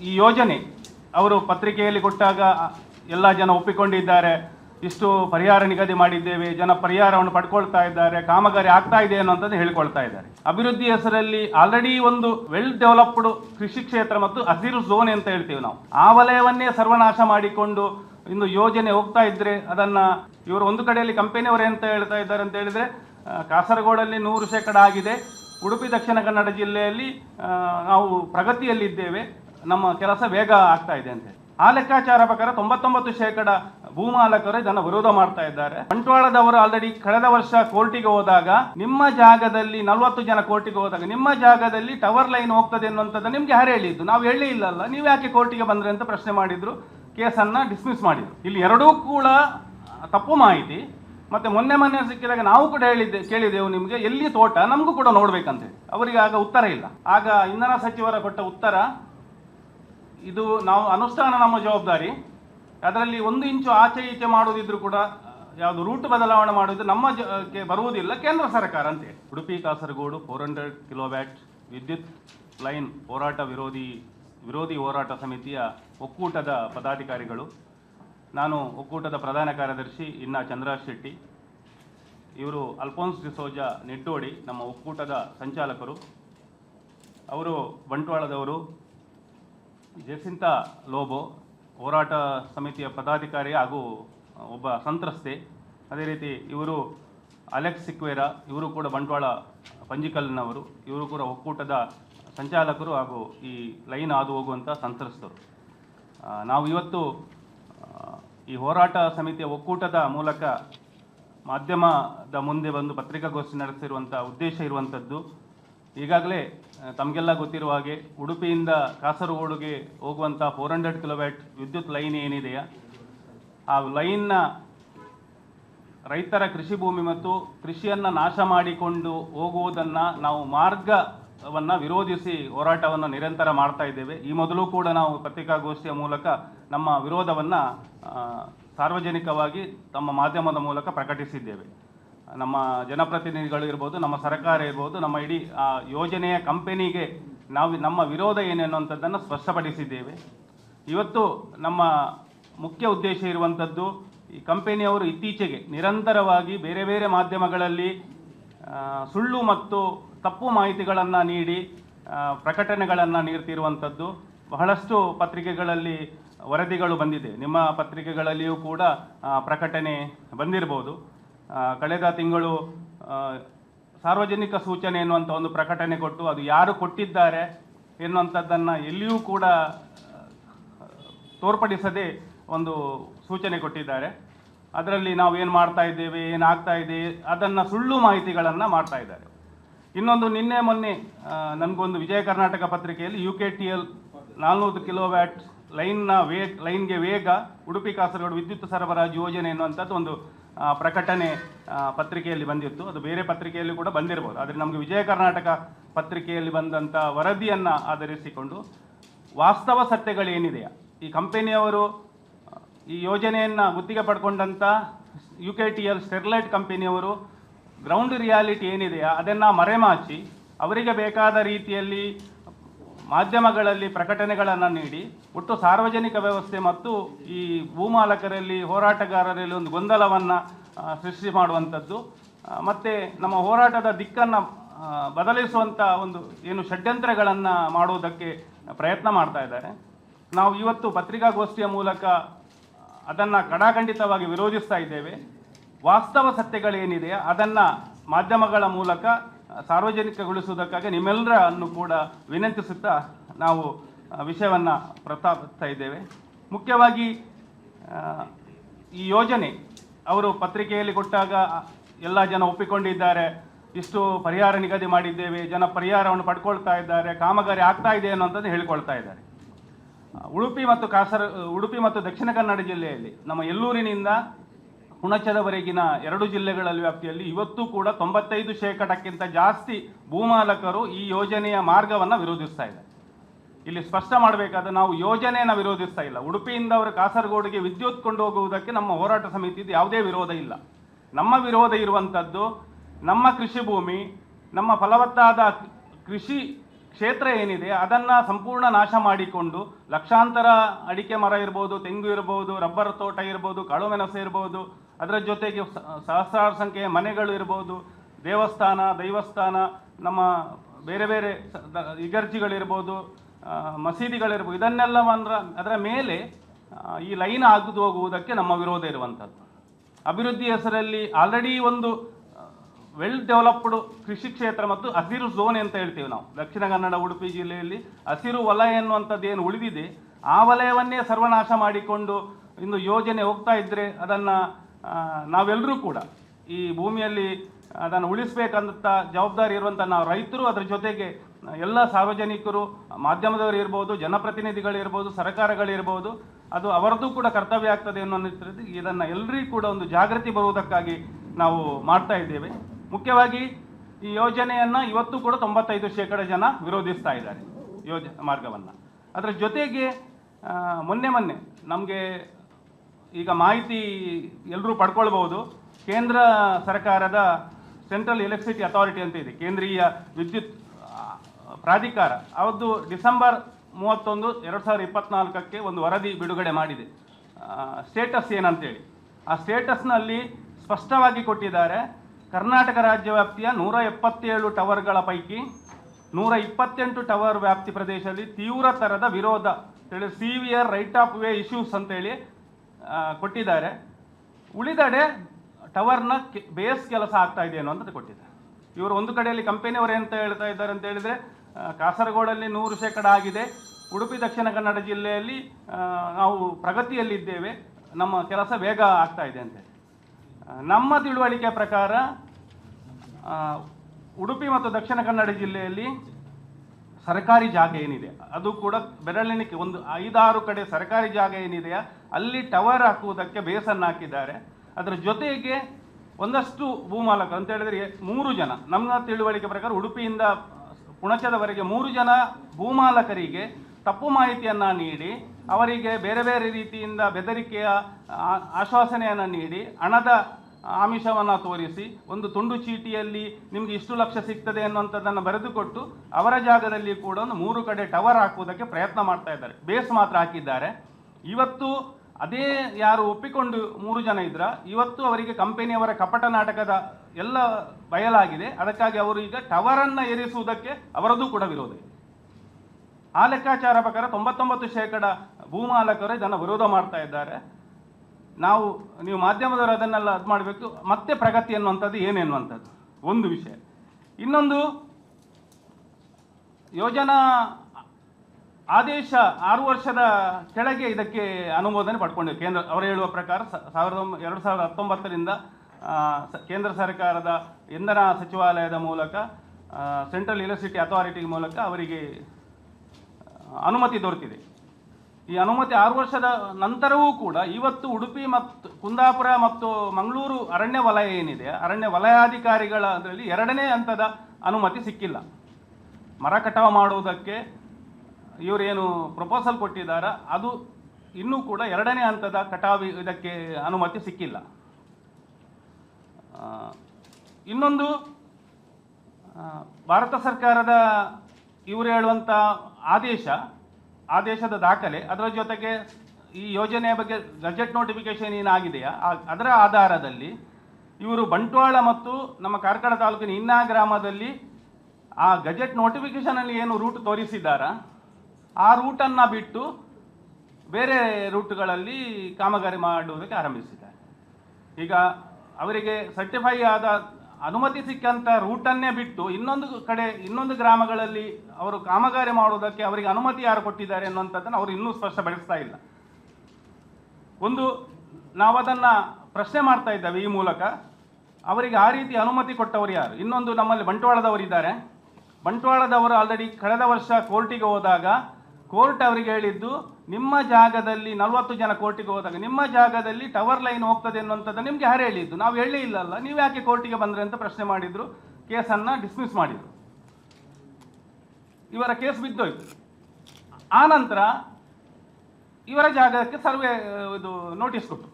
ಈ ಯೋಜನೆ ಅವರು ಪತ್ರಿಕೆಯಲ್ಲಿ ಕೊಟ್ಟಾಗ ಎಲ್ಲ ಜನ ಒಪ್ಪಿಕೊಂಡಿದ್ದಾರೆ. ಇಷ್ಟು ಪರಿಹಾರ ನಿಗದಿ ಮಾಡಿದ್ದೇವೆ. ಜನ ಪರಿಹಾರವನ್ನು ಪಡ್ಕೊಳ್ತಾ ಇದ್ದಾರೆ. ಕಾಮಗಾರಿ ಆಗ್ತಾ ಇದೆ ಅನ್ನೋಂಥದ್ದು ಹೇಳ್ಕೊಳ್ತಾ ಇದ್ದಾರೆ. ಅಭಿವೃದ್ಧಿ ಹೆಸರಲ್ಲಿ ಆಲ್ರೆಡಿ ಒಂದು ವೆಲ್ ಡೆವಲಪ್ಡ್ ಕೃಷಿ ಕ್ಷೇತ್ರ ಮತ್ತು ಹಸಿರು ಝೋನ್ ಅಂತ ಹೇಳ್ತೀವಿ ನಾವು. ಆ ವಲಯವನ್ನೇ ಸರ್ವನಾಶ ಮಾಡಿಕೊಂಡು ಇನ್ನು ಯೋಜನೆ ಹೋಗ್ತಾ ಇದ್ರೆ ಅದನ್ನ ಇವರು ಒಂದು ಕಡೆಯಲ್ಲಿ ಕಂಪನಿಯವರು ಎಂತ ಹೇಳ್ತಾ ಇದ್ದಾರೆ ಅಂತ ಹೇಳಿದ್ರೆ ಕಾಸರಗೋಡಲ್ಲಿ ನೂರು ಶೇಕಡ ಆಗಿದೆ. ಉಡುಪಿ, ದಕ್ಷಿಣ ಕನ್ನಡ ಜಿಲ್ಲೆಯಲ್ಲಿ ನಾವು ಪ್ರಗತಿಯಲ್ಲಿದ್ದೇವೆ. ನಮ್ಮ ಕೆಲಸ ಬೇಗ ಆಗ್ತಾ ಇದೆ ಅಂತ ಆ ಲೆಕ್ಕಾಚಾರ ಪ್ರಕಾರ ತೊಂಬತ್ತೊಂಬತ್ತು ಶೇಕಡ ಭೂಮಾಲಕರು ಇದನ್ನು ವಿರೋಧ ಮಾಡ್ತಾ ಇದ್ದಾರೆ. ಬಂಟ್ವಾಳದವರು ಆಲ್ರೆಡಿ ಕಳೆದ ವರ್ಷ ಕೋರ್ಟಿಗೆ ಹೋದಾಗ ನಿಮ್ಮ ಜಾಗದಲ್ಲಿ ನಲವತ್ತು ಜನ ಕೋರ್ಟಿಗೆ ಹೋದಾಗ ನಿಮ್ಮ ಜಾಗದಲ್ಲಿ ಟವರ್ ಲೈನ್ ಹೋಗ್ತದೆ ಅನ್ನುವಂಥದ್ದು ನಿಮ್ಗೆ ಯಾರು ಹೇಳಿದ್ದು? ನಾವು ಹೇಳಿ ಇಲ್ಲಲ್ಲ. ನೀವು ಯಾಕೆ ಕೋರ್ಟಿಗೆ ಬಂದ್ರೆ ಅಂತ ಪ್ರಶ್ನೆ ಮಾಡಿದ್ರು. ಕೇಸನ್ನ ಡಿಸ್ಮಿಸ್ ಮಾಡಿದ್ರು. ಇಲ್ಲಿ ಎರಡೂ ಕೂಡ ತಪ್ಪು ಮಾಹಿತಿ. ಮತ್ತೆ ಮೊನ್ನೆ ಮೊನ್ನೆ ಸಿಕ್ಕಿದಾಗ ನಾವು ಕೂಡ ಹೇಳಿದ್ದೆ ಕೇಳಿದೆವು ನಿಮಗೆ. ಎಲ್ಲಿ ತೋಟ? ನಮಗೂ ಕೂಡ ನೋಡ್ಬೇಕಂತೆ. ಅವರಿಗೆ ಆಗ ಉತ್ತರ ಇಲ್ಲ. ಆಗ ಇಂಧನ ಸಚಿವರ ಕೊಟ್ಟ ಉತ್ತರ ಇದು ನಾವು ಅನುಷ್ಠಾನ ನಮ್ಮ ಜವಾಬ್ದಾರಿ. ಅದರಲ್ಲಿ ಒಂದು ಇಂಚು ಆಚೆ ಈಚೆ ಮಾಡುವುದಿದ್ರು ಕೂಡ, ಯಾವುದು ರೂಟ್ ಬದಲಾವಣೆ ಮಾಡುವುದು ನಮ್ಮ ಬರುವುದಿಲ್ಲ ಕೇಂದ್ರ ಸರ್ಕಾರ ಅಂತೆ Udupi, Kasaragod four hundred kilowatt ವಿದ್ಯುತ್ ಲೈನ್ ಹೋರಾಟ ವಿರೋಧಿ ವಿರೋಧಿ ಹೋರಾಟ ಸಮಿತಿಯ ಒಕ್ಕೂಟದ ಪದಾಧಿಕಾರಿಗಳು. ನಾನು ಒಕ್ಕೂಟದ ಪ್ರಧಾನ ಕಾರ್ಯದರ್ಶಿ ಇನ್ನ ಚಂದ್ರಾಜ್ ಶೆಟ್ಟಿ. ಇವರು ಅಲ್ಫೋನ್ಸ್ ಡಿಸೋಜ ನೆಟ್ಟೋಡಿ, ನಮ್ಮ ಒಕ್ಕೂಟದ ಸಂಚಾಲಕರು. ಅವರು ಬಂಟ್ವಾಳದವರು ಜೆಸಿಂತ ಲೋಬೋ ಹೋರಾಟ ಸಮಿತಿಯ ಪದಾಧಿಕಾರಿ ಹಾಗೂ ಒಬ್ಬ ಸಂತ್ರಸ್ತೆ. ಅದೇ ರೀತಿ ಇವರು ಅಲೆಕ್ಸ್ ಸಿಕ್ವೇರಾ, ಇವರು ಕೂಡ ಬಂಟ್ವಾಳ ಪಂಜಿಕಲ್ನವರು. ಇವರು ಕೂಡ ಒಕ್ಕೂಟದ ಸಂಚಾಲಕರು ಹಾಗೂ ಈ ಲೈನ್ ಹಾದು ಹೋಗುವಂಥ ಸಂತ್ರಸ್ತರು. ನಾವು ಇವತ್ತು ಈ ಹೋರಾಟ ಸಮಿತಿಯ ಒಕ್ಕೂಟದ ಮೂಲಕ ಮಾಧ್ಯಮದ ಮುಂದೆ ಬಂದು ಪತ್ರಿಕಾಗೋಷ್ಠಿ ನಡೆಸಿರುವಂಥ ಉದ್ದೇಶ ಇರುವಂಥದ್ದು ಈಗಾಗಲೇ ತಮಗೆಲ್ಲ ಗೊತ್ತಿರುವ ಹಾಗೆ ಉಡುಪಿಯಿಂದ ಕಾಸರಗೋಡುಗೆ ಹೋಗುವಂಥ ಫೋರ್ ಹಂಡ್ರೆಡ್ ಕಿಲೋವ್ಯಾಟ್ ವಿದ್ಯುತ್ ಲೈನ್ ಏನಿದೆಯಾ? ಆ ಲೈನ್ನ ರೈತರ ಕೃಷಿ ಭೂಮಿ ಮತ್ತು ಕೃಷಿಯನ್ನು ನಾಶ ಮಾಡಿಕೊಂಡು ಹೋಗುವುದನ್ನು ನಾವು ಮಾರ್ಗವನ್ನು ವಿರೋಧಿಸಿ ಹೋರಾಟವನ್ನು ನಿರಂತರ ಮಾಡ್ತಾ ಇದ್ದೇವೆ. ಈ ಮೊದಲು ಕೂಡ ನಾವು ಪತ್ರಿಕಾಗೋಷ್ಠಿಯ ಮೂಲಕ ನಮ್ಮ ವಿರೋಧವನ್ನು ಸಾರ್ವಜನಿಕವಾಗಿ ತಮ್ಮ ಮಾಧ್ಯಮದ ಮೂಲಕ ಪ್ರಕಟಿಸಿದ್ದೇವೆ. ನಮ್ಮ ಜನಪ್ರತಿನಿಧಿಗಳು ಇರ್ಬೋದು, ನಮ್ಮ ಸರ್ಕಾರ ಇರ್ಬೋದು, ನಮ್ಮ ಇಡೀ, ಆ, ಯೋಜನೆಯ ಕಂಪನಿಗೆ ನಾವು ನಮ್ಮ ವಿರೋಧ ಏನೆನ್ನುವಂಥದ್ದನ್ನು ಸ್ಪಷ್ಟಪಡಿಸಿದ್ದೇವೆ. ಇವತ್ತು ನಮ್ಮ ಮುಖ್ಯ ಉದ್ದೇಶ ಇರುವಂಥದ್ದು, ಈ ಕಂಪೆನಿಯವರು ಇತ್ತೀಚೆಗೆ ನಿರಂತರವಾಗಿ ಬೇರೆ ಬೇರೆ ಮಾಧ್ಯಮಗಳಲ್ಲಿ ಸುಳ್ಳು ಮತ್ತು ತಪ್ಪು ಮಾಹಿತಿಗಳನ್ನು ನೀಡಿ ಪ್ರಕಟಣೆಗಳನ್ನು ನೀಡ್ತಿರುವಂಥದ್ದು. ಬಹಳಷ್ಟು ಪತ್ರಿಕೆಗಳಲ್ಲಿ ವರದಿಗಳು ಬಂದಿದೆ. ನಿಮ್ಮ ಪತ್ರಿಕೆಗಳಲ್ಲಿಯೂ ಕೂಡ ಪ್ರಕಟಣೆ ಬಂದಿರ್ಬೋದು. ಕಳೆದ ತಿಂಗಳು ಸಾರ್ವಜನಿಕ ಸೂಚನೆ ಎನ್ನುವಂಥ ಒಂದು ಪ್ರಕಟಣೆ ಕೊಟ್ಟು ಅದು ಯಾರು ಕೊಟ್ಟಿದ್ದಾರೆ ಎನ್ನುವಂಥದ್ದನ್ನು ಎಲ್ಲಿಯೂ ಕೂಡ ತೋರ್ಪಡಿಸದೆ ಒಂದು ಸೂಚನೆ ಕೊಟ್ಟಿದ್ದಾರೆ. ಅದರಲ್ಲಿ ನಾವು ಏನು ಮಾಡ್ತಾ ಇದ್ದೇವೆ ಏನಾಗ್ತಾ ಇದೆ, ಅದನ್ನು ಸುಳ್ಳು ಮಾಹಿತಿಗಳನ್ನು ಮಾಡ್ತಾ ಇದ್ದಾರೆ. ಇನ್ನೊಂದು ನಿನ್ನೆ ಮೊನ್ನೆ ನನಗೊಂದು ವಿಜಯ ಕರ್ನಾಟಕ ಪತ್ರಿಕೆಯಲ್ಲಿ ಯು ಕೆ ಟಿ ಎಲ್ ನಾಲ್ನೂರು ಕಿಲೋವ್ಯಾಟ್ ಲೈನ್ನ ವೇಗ ಲೈನ್ಗೆ ವೇಗ, ಉಡುಪಿ ಕಾಸರಗೋಡು ವಿದ್ಯುತ್ ಸರಬರಾಜು ಯೋಜನೆ ಎನ್ನುವಂಥದ್ದು ಒಂದು ಪ್ರಕಟಣೆ ಪತ್ರಿಕೆಯಲ್ಲಿ ಬಂದಿತ್ತು. ಅದು ಬೇರೆ ಪತ್ರಿಕೆಯಲ್ಲಿ ಕೂಡ ಬಂದಿರ್ಬೋದು. ಆದರೆ ನಮಗೆ ವಿಜಯ ಕರ್ನಾಟಕ ಪತ್ರಿಕೆಯಲ್ಲಿ ಬಂದಂಥ ವರದಿಯನ್ನು ಆಧರಿಸಿಕೊಂಡು ವಾಸ್ತವ ಸತ್ಯಗಳೇನಿದೆಯಾ ಈ ಕಂಪನಿಯವರು ಈ ಯೋಜನೆಯನ್ನು ಗುತ್ತಿಗೆ ಪಡ್ಕೊಂಡಂಥ U K T L Sterlite ಕಂಪನಿಯವರು ಗ್ರೌಂಡ್ ರಿಯಾಲಿಟಿ ಏನಿದೆಯಾ, ಅದನ್ನು ಮರೆಮಾಚಿ, ಅವರಿಗೆ ಬೇಕಾದ ರೀತಿಯಲ್ಲಿ ಮಾಧ್ಯಮಗಳಲ್ಲಿ ಪ್ರಕಟಣೆಗಳನ್ನು ನೀಡಿ, ಒಟ್ಟು ಸಾರ್ವಜನಿಕ ವ್ಯವಸ್ಥೆ ಮತ್ತು ಈ ಭೂಮಾಲಕರಲ್ಲಿ, ಹೋರಾಟಗಾರರಲ್ಲಿ ಒಂದು ಗೊಂದಲವನ್ನು ಸೃಷ್ಟಿ ಮಾಡುವಂಥದ್ದು. ಮತ್ತು ನಮ್ಮ ಹೋರಾಟದ ದಿಕ್ಕನ್ನು ಬದಲಿಸುವಂಥ ಒಂದು ಏನು ಷಡ್ಯಂತ್ರಗಳನ್ನು ಮಾಡುವುದಕ್ಕೆ ಪ್ರಯತ್ನ ಮಾಡ್ತಾ ಇದ್ದಾರೆ. ನಾವು ಇವತ್ತು ಪತ್ರಿಕಾಗೋಷ್ಠಿಯ ಮೂಲಕ ಅದನ್ನು ಕಡಾಖಂಡಿತವಾಗಿ ವಿರೋಧಿಸ್ತಾ ಇದ್ದೇವೆ. ವಾಸ್ತವ ಸತ್ಯಗಳೇನಿದೆ ಅದನ್ನು ಮಾಧ್ಯಮಗಳ ಮೂಲಕ ಸಾರ್ವಜನಿಕಗೊಳಿಸುವುದಕ್ಕಾಗಿ ನಿಮ್ಮೆಲ್ಲರನ್ನು ಕೂಡ ವಿನಂತಿಸುತ್ತಾ ನಾವು ವಿಷಯವನ್ನು ಪ್ರಸ್ತಾಪಿಸ್ತಾ ಇದ್ದೇವೆ. ಮುಖ್ಯವಾಗಿ ಈ ಯೋಜನೆ ಅವರು ಪತ್ರಿಕೆಯಲ್ಲಿ ಕೊಟ್ಟಾಗ ಎಲ್ಲ ಜನ ಒಪ್ಪಿಕೊಂಡಿದ್ದಾರೆ. ಇಷ್ಟು ಪರಿಹಾರ ನಿಗದಿ ಮಾಡಿದ್ದೇವೆ. ಜನ ಪರಿಹಾರವನ್ನು ಪಡ್ಕೊಳ್ತಾ ಇದ್ದಾರೆ. ಕಾಮಗಾರಿ ಆಗ್ತಾ ಇದೆ ಅನ್ನೋಂಥದ್ದು ಹೇಳಿಕೊಳ್ತಾ ಇದ್ದಾರೆ. ಉಡುಪಿ ಮತ್ತು ಕಾಸರ, ಉಡುಪಿ ಮತ್ತು ದಕ್ಷಿಣ ಕನ್ನಡ ಜಿಲ್ಲೆಯಲ್ಲಿ ನಮ್ಮ ಎಲ್ಲೂರಿನಿಂದ ಹುಣಚದವರೆಗಿನ ಎರಡು ಜಿಲ್ಲೆಗಳ ವ್ಯಾಪ್ತಿಯಲ್ಲಿ ಇವತ್ತು ಕೂಡ ತೊಂಬತ್ತೈದು ಶೇಕಡಕ್ಕಿಂತ ಜಾಸ್ತಿ ಭೂಮಾಲಕರು ಈ ಯೋಜನೆಯ ಮಾರ್ಗವನ್ನು ವಿರೋಧಿಸ್ತಾ ಇದೆ ಇಲ್ಲಿ ಸ್ಪಷ್ಟ ಮಾಡಬೇಕಾದ ನಾವು ಯೋಜನೆಯನ್ನು ವಿರೋಧಿಸ್ತಾ ಇಲ್ಲ. ಉಡುಪಿಯಿಂದ ಅವರು ಕಾಸರಗೋಡಿಗೆ ವಿದ್ಯುತ್ ಕೊಂಡು ಹೋಗುವುದಕ್ಕೆ ನಮ್ಮ ಹೋರಾಟ ಸಮಿತಿದು ಯಾವುದೇ ವಿರೋಧ ಇಲ್ಲ. ನಮ್ಮ ವಿರೋಧ ಇರುವಂಥದ್ದು ನಮ್ಮ ಕೃಷಿ ಭೂಮಿ, ನಮ್ಮ ಫಲವತ್ತಾದ ಕೃಷಿ ಕ್ಷೇತ್ರ ಏನಿದೆ ಅದನ್ನು ಸಂಪೂರ್ಣ ನಾಶ ಮಾಡಿಕೊಂಡು ಲಕ್ಷಾಂತರ ಅಡಿಕೆ ಮರ ಇರ್ಬೋದು, ತೆಂಗು ಇರ್ಬೋದು, ರಬ್ಬರ್ ತೋಟ ಇರ್ಬೋದು ಕಾಳುಮೆಣಸು ಇರ್ಬೋದು ಅದರ ಜೊತೆಗೆ ಸಹಸ್ರಾರು ಸಂಖ್ಯೆಯ ಮನೆಗಳು ಇರ್ಬೋದು, ದೇವಸ್ಥಾನ, ದೈವಸ್ಥಾನ, ನಮ್ಮ ಬೇರೆ ಬೇರೆ ಇಗರ್ಜಿಗಳಿರ್ಬೋದು ಮಸೀದಿಗಳಿರ್ಬೋದು ಇದನ್ನೆಲ್ಲ ಅಂದ್ರ ಅದರ ಮೇಲೆ ಈ ಲೈನ್ ಆಗದು ಹೋಗುವುದಕ್ಕೆ ನಮ್ಮ ವಿರೋಧ ಇರುವಂಥದ್ದು. ಅಭಿವೃದ್ಧಿ ಹೆಸರಲ್ಲಿ ಆಲ್ರೆಡಿ ಒಂದು ವೆಲ್ ಡೆವಲಪ್ಡ್ ಕೃಷಿ ಕ್ಷೇತ್ರ ಮತ್ತು ಹಸಿರು ಝೋನ್ ಅಂತ ಹೇಳ್ತೀವಿ ನಾವು. ದಕ್ಷಿಣ ಕನ್ನಡ, ಉಡುಪಿ ಜಿಲ್ಲೆಯಲ್ಲಿ ಹಸಿರು ವಲಯ ಎನ್ನುವಂಥದ್ದು ಏನು ಉಳಿದಿದೆ, ಆ ವಲಯವನ್ನೇ ಸರ್ವನಾಶ ಮಾಡಿಕೊಂಡು, ಇನ್ನು ಯೋಜನೆ ಹೋಗ್ತಾ ಇದ್ದರೆ ಅದನ್ನು ನಾವೆಲ್ಲರೂ ಕೂಡ ಈ ಭೂಮಿಯಲ್ಲಿ ಅದನ್ನು ಉಳಿಸ್ಬೇಕಂತ ಜವಾಬ್ದಾರಿ ಇರುವಂಥ ನಾವು ರೈತರು, ಅದರ ಜೊತೆಗೆ ಎಲ್ಲ ಸಾರ್ವಜನಿಕರು, ಮಾಧ್ಯಮದವರು ಇರ್ಬೋದು ಜನಪ್ರತಿನಿಧಿಗಳಿರ್ಬೋದು ಸರ್ಕಾರಗಳಿರ್ಬೋದು ಅದು ಅವರದ್ದು ಕೂಡ ಕರ್ತವ್ಯ ಆಗ್ತದೆ ಅನ್ನೋ ಇದನ್ನು ಎಲ್ಲರಿಗೂ ಕೂಡ ಒಂದು ಜಾಗೃತಿ ಬರುವುದಕ್ಕಾಗಿ ನಾವು ಮಾಡ್ತಾ ಇದ್ದೇವೆ. ಮುಖ್ಯವಾಗಿ ಈ ಯೋಜನೆಯನ್ನು ಇವತ್ತು ಕೂಡ ತೊಂಬತ್ತೈದು ಶೇಕಡ ಜನ ವಿರೋಧಿಸ್ತಾ ಇದ್ದಾರೆ ಯೋಜ, ಮಾರ್ಗವನ್ನು. ಅದರ ಜೊತೆಗೆ ಮೊನ್ನೆ ಮೊನ್ನೆ ನಮಗೆ ಈಗ ಮಾಹಿತಿ ಎಲ್ಲರೂ ಪಡ್ಕೊಳ್ಬಹುದು. ಕೇಂದ್ರ ಸರ್ಕಾರದ ಸೆಂಟ್ರಲ್ ಎಲೆಕ್ಟ್ರಿಸಿಟಿ ಅಥಾರಿಟಿ ಅಂತ ಇದೆ. ಕೇಂದ್ರೀಯ ವಿದ್ಯುತ್ ಪ್ರಾಧಿಕಾರ. ಅವತ್ತು ಡಿಸೆಂಬರ್ ಮೂವತ್ತೊಂದು ಎರಡು ಸಾವಿರದ ಇಪ್ಪತ್ನಾಲ್ಕಕ್ಕೆ ಒಂದು ವರದಿ ಬಿಡುಗಡೆ ಮಾಡಿದೆ. ಸ್ಟೇಟಸ್ ಏನಂತೇಳಿ. ಆ ಸ್ಟೇಟಸ್ನಲ್ಲಿ ಸ್ಪಷ್ಟವಾಗಿ ಕೊಟ್ಟಿದ್ದಾರೆ, ಕರ್ನಾಟಕ ರಾಜ್ಯ ವ್ಯಾಪ್ತಿಯ ನೂರ ಎಪ್ಪತ್ತೇಳು ಟವರ್ಗಳ ಪೈಕಿ ನೂರ ಇಪ್ಪತ್ತೆಂಟು ಟವರ್ ವ್ಯಾಪ್ತಿ ಪ್ರದೇಶದಲ್ಲಿ ತೀವ್ರ ಥರದ ವಿರೋಧ severe right of way issues ಅಂತೇಳಿ ಕೊಟ್ಟಿದ್ದಾರೆ. ಉಳಿದೆಡೆ ಟವರ್ನ ಬೇಸ್ ಕೆಲಸ ಆಗ್ತಾ ಇದೆ ಅಂತ ಕೊಟ್ಟಿದ್ದಾರೆ ಇವರು ಒಂದು ಕಡೆಯಲ್ಲಿ ಕಂಪೆನಿಯವರು ಎಂತ ಹೇಳ್ತಾ ಇದ್ದಾರೆ ಅಂತ ಹೇಳಿದ್ರೆ ಕಾಸರಗೋಡಲ್ಲಿ ನೂರು ಶೇಕಡ ಆಗಿದೆ. ಉಡುಪಿ, ದಕ್ಷಿಣ ಕನ್ನಡ ಜಿಲ್ಲೆಯಲ್ಲಿ ನಾವು ಪ್ರಗತಿಯಲ್ಲಿದ್ದೇವೆ. ನಮ್ಮ ಕೆಲಸ ಬೇಗ ಆಗ್ತಾ ಇದೆ ಅಂತೇಳಿ ನಮ್ಮ ತಿಳುವಳಿಕೆ ಪ್ರಕಾರ ಉಡುಪಿ ಮತ್ತು ದಕ್ಷಿಣ ಕನ್ನಡ ಜಿಲ್ಲೆಯಲ್ಲಿ ಸರ್ಕಾರಿ ಜಾಗ ಏನಿದೆ? ಅದು ಕೂಡ ಬೆರಳೆಣಿಕೆ, ಒಂದು ಐದಾರು ಕಡೆ ಸರ್ಕಾರಿ ಜಾಗ ಏನಿದೆಯಾ? ಅಲ್ಲಿ ಟವರ್ ಹಾಕುವುದಕ್ಕೆ ಬೇಸನ್ನು ಹಾಕಿದ್ದಾರೆ. ಅದರ ಜೊತೆಗೆ ಒಂದಷ್ಟು ಭೂಮಾಲಕ, ಅಂತ ಹೇಳಿದ್ರೆ ಮೂರು ಜನ. ನಮ್ಮ ತಿಳುವಳಿಕೆ ಪ್ರಕಾರ ಉಡುಪಿಯಿಂದ ಪುಣಚದವರೆಗೆ ಮೂರು ಜನ ಭೂಮಾಲಕರಿಗೆ ತಪ್ಪು ಮಾಹಿತಿಯನ್ನು ನೀಡಿ, ಅವರಿಗೆ ಬೇರೆ ಬೇರೆ ರೀತಿಯಿಂದ ಬೆದರಿಕೆಯ ಆಶ್ವಾಸನೆಯನ್ನು ನೀಡಿ, ಹಣದ ಆಮಿಷವನ್ನು ತೋರಿಸಿ, ಒಂದು ತುಂಡು ಚೀಟಿಯಲ್ಲಿ ನಿಮಗೆ ಇಷ್ಟು ಲಕ್ಷ ಸಿಗ್ತದೆ ಅನ್ನುವಂಥದ್ದನ್ನು ಬರೆದುಕೊಟ್ಟು ಅವರ ಜಾಗದಲ್ಲಿ ಕೂಡ ಒಂದು ಮೂರು ಕಡೆ ಟವರ್ ಹಾಕುವುದಕ್ಕೆ ಪ್ರಯತ್ನ ಮಾಡ್ತಾ ಇದ್ದಾರೆ. ಬೇಸ್ ಮಾತ್ರ ಹಾಕಿದ್ದಾರೆ. ಇವತ್ತು ಅದೇ ಯಾರು ಒಪ್ಪಿಕೊಂಡು ಮೂರು ಜನ ಇದ್ರ, ಇವತ್ತು ಅವರಿಗೆ ಕಂಪನಿಯವರ ಕಪಟ ನಾಟಕದ ಎಲ್ಲ ಬಯಲಾಗಿದೆ. ಅದಕ್ಕಾಗಿ ಅವರು ಈಗ ಟವರನ್ನು ಏರಿಸುವುದಕ್ಕೆ ಅವರದ್ದು ಕೂಡ ವಿರೋಧ ಆ ಲೆಕ್ಕಾಚಾರ ಪ್ರಕಾರ ತೊಂಬತ್ತೊಂಬತ್ತು ಶೇಕಡ ಭೂಮಾಲಕರು ಇದನ್ನು ವಿರೋಧ ಮಾಡ್ತಾ ಇದ್ದಾರೆ. ನಾವು, ನೀವು ಮಾಧ್ಯಮದವರು ಅದನ್ನೆಲ್ಲ ಅದು ಮಾಡಬೇಕು. ಮತ್ತೆ ಪ್ರಗತಿ ಅನ್ನುವಂಥದ್ದು ಏನೆನ್ನುವಂಥದ್ದು ಒಂದು ವಿಷಯ. ಇನ್ನೊಂದು, ಯೋಜನಾ ಆದೇಶ ಆರು ವರ್ಷದ ಕೆಳಗೆ ಇದಕ್ಕೆ ಅನುಮೋದನೆ ಪಡ್ಕೊಂಡಿವೆ ಕೇಂದ್ರ, ಅವರು ಹೇಳುವ ಪ್ರಕಾರ ಸಾವಿರದ ಎರಡು ಸಾವಿರದ ಹತ್ತೊಂಬತ್ತರಿಂದ ಕೇಂದ್ರ ಸರ್ಕಾರದ ಇಂಧನ ಸಚಿವಾಲಯದ ಮೂಲಕ ಸೆಂಟ್ರಲ್ ಎಲೆಕ್ಟ್ರಿಸಿಟಿ ಅಥಾರಿಟಿ ಮೂಲಕ ಅವರಿಗೆ ಅನುಮತಿ ದೊರೆತಿದೆ. ಈ ಅನುಮತಿ ಆರು ವರ್ಷದ ನಂತರವೂ ಕೂಡ ಇವತ್ತು ಉಡುಪಿ ಮತ್ತು ಕುಂದಾಪುರ ಮತ್ತು ಮಂಗಳೂರು ಅರಣ್ಯ ವಲಯ ಏನಿದೆ, ಅರಣ್ಯ ವಲಯಾಧಿಕಾರಿಗಳ ಅದರಲ್ಲಿ ಎರಡನೇ ಹಂತದ ಅನುಮತಿ ಸಿಕ್ಕಿಲ್ಲ. ಮರ ಕಟಾವು ಮಾಡುವುದಕ್ಕೆ ಇವರೇನು ಪ್ರಪೋಸಲ್ ಕೊಟ್ಟಿದ್ದಾರ, ಅದು ಇನ್ನೂ ಕೂಡ ಎರಡನೇ ಹಂತದ ಕಟಾವು ಇದಕ್ಕೆ ಅನುಮತಿ ಸಿಕ್ಕಿಲ್ಲ. ಇನ್ನೊಂದು ಭಾರತ ಸರ್ಕಾರದ ಇವರು ಹೇಳುವಂಥ ಆದೇಶ ಆದೇಶದ ದಾಖಲೆ, ಅದರ ಜೊತೆಗೆ ಈ ಯೋಜನೆಯ ಬಗ್ಗೆ ಗಜೆಟ್ ನೋಟಿಫಿಕೇಶನ್ ಏನಾಗಿದೆಯಾ? ಅದರ ಆಧಾರದಲ್ಲಿ ಇವರು ಬಂಟ್ವಾಳ ಮತ್ತು ನಮ್ಮ ಕಾರ್ಕಳ ತಾಲೂಕಿನ ಇನ್ನಾ ಗ್ರಾಮದಲ್ಲಿ ಆ ಗಜೆಟ್ ನೋಟಿಫಿಕೇಶನಲ್ಲಿ ಏನು ರೂಟ್ ತೋರಿಸಿದ್ದಾರ? ಆ ರೂಟನ್ನು ಬಿಟ್ಟು ಬೇರೆ ರೂಟ್ಗಳಲ್ಲಿ ಕಾಮಗಾರಿ ಮಾಡುವುದಕ್ಕೆ ಆರಂಭಿಸಿದ್ದಾರೆ. ಈಗ ಅವರಿಗೆ ಸರ್ಟಿಫೈ ಆದ ಅನುಮತಿ ಸಿಕ್ಕಂಥ ರೂಟನ್ನೇ ಬಿಟ್ಟು ಇನ್ನೊಂದು ಕಡೆ, ಇನ್ನೊಂದು ಗ್ರಾಮಗಳಲ್ಲಿ ಅವರು ಕಾಮಗಾರಿ ಮಾಡುವುದಕ್ಕೆ ಅವರಿಗೆ ಅನುಮತಿ ಯಾರು ಕೊಟ್ಟಿದ್ದಾರೆ ಅನ್ನುವಂಥದ್ದನ್ನು ಅವರು ಇನ್ನೂ ಸ್ಪಷ್ಟಪಡಿಸ್ತಾ ಇಲ್ಲ. ಒಂದು ನಾವು ಅದನ್ನು ಪ್ರಶ್ನೆ ಮಾಡ್ತಾ ಇದ್ದೇವೆ ಈ ಮೂಲಕ. ಅವರಿಗೆ ಆ ರೀತಿ ಅನುಮತಿ ಕೊಟ್ಟವರು ಯಾರು? ಇನ್ನೊಂದು ನಮ್ಮಲ್ಲಿ ಬಂಟ್ವಾಳದವರಿದ್ದಾರೆ ಬಂಟ್ವಾಳದವರು ಆಲ್ರೆಡಿ ಕಳೆದ ವರ್ಷ ಕೋರ್ಟಿಗೆ ಹೋದಾಗ ಕೋರ್ಟ್ ಅವರಿಗೆ ಹೇಳಿದ್ದು ನಿಮ್ಮ ಜಾಗದಲ್ಲಿ ನಲವತ್ತು ಜನ ಕೋರ್ಟಿಗೆ ಹೋದಾಗ, ನಿಮ್ಮ ಜಾಗದಲ್ಲಿ ಟವರ್ ಲೈನ್ ಹೋಗ್ತದೆ ಅನ್ನುವಂಥದ್ದು ನಿಮಗೆ ಯಾರು ಹೇಳಿದ್ದು? ನಾವು ಹೇಳೇ ಇಲ್ಲಲ್ಲ. ನೀವು ಯಾಕೆ ಕೋರ್ಟಿಗೆ ಬಂದ್ರಿ ಅಂತ ಪ್ರಶ್ನೆ ಮಾಡಿದ್ರು. ಕೇಸನ್ನು ಡಿಸ್ಮಿಸ್ ಮಾಡಿದರು. ಇವರ ಕೇಸ್ ಬಿದ್ದೋಯ್ತು. ಆ ನಂತರ ಇವರ ಜಾಗಕ್ಕೆ ಸರ್ವೆ, ಇದು ನೋಟಿಸ್ ಕೊಟ್ಟರು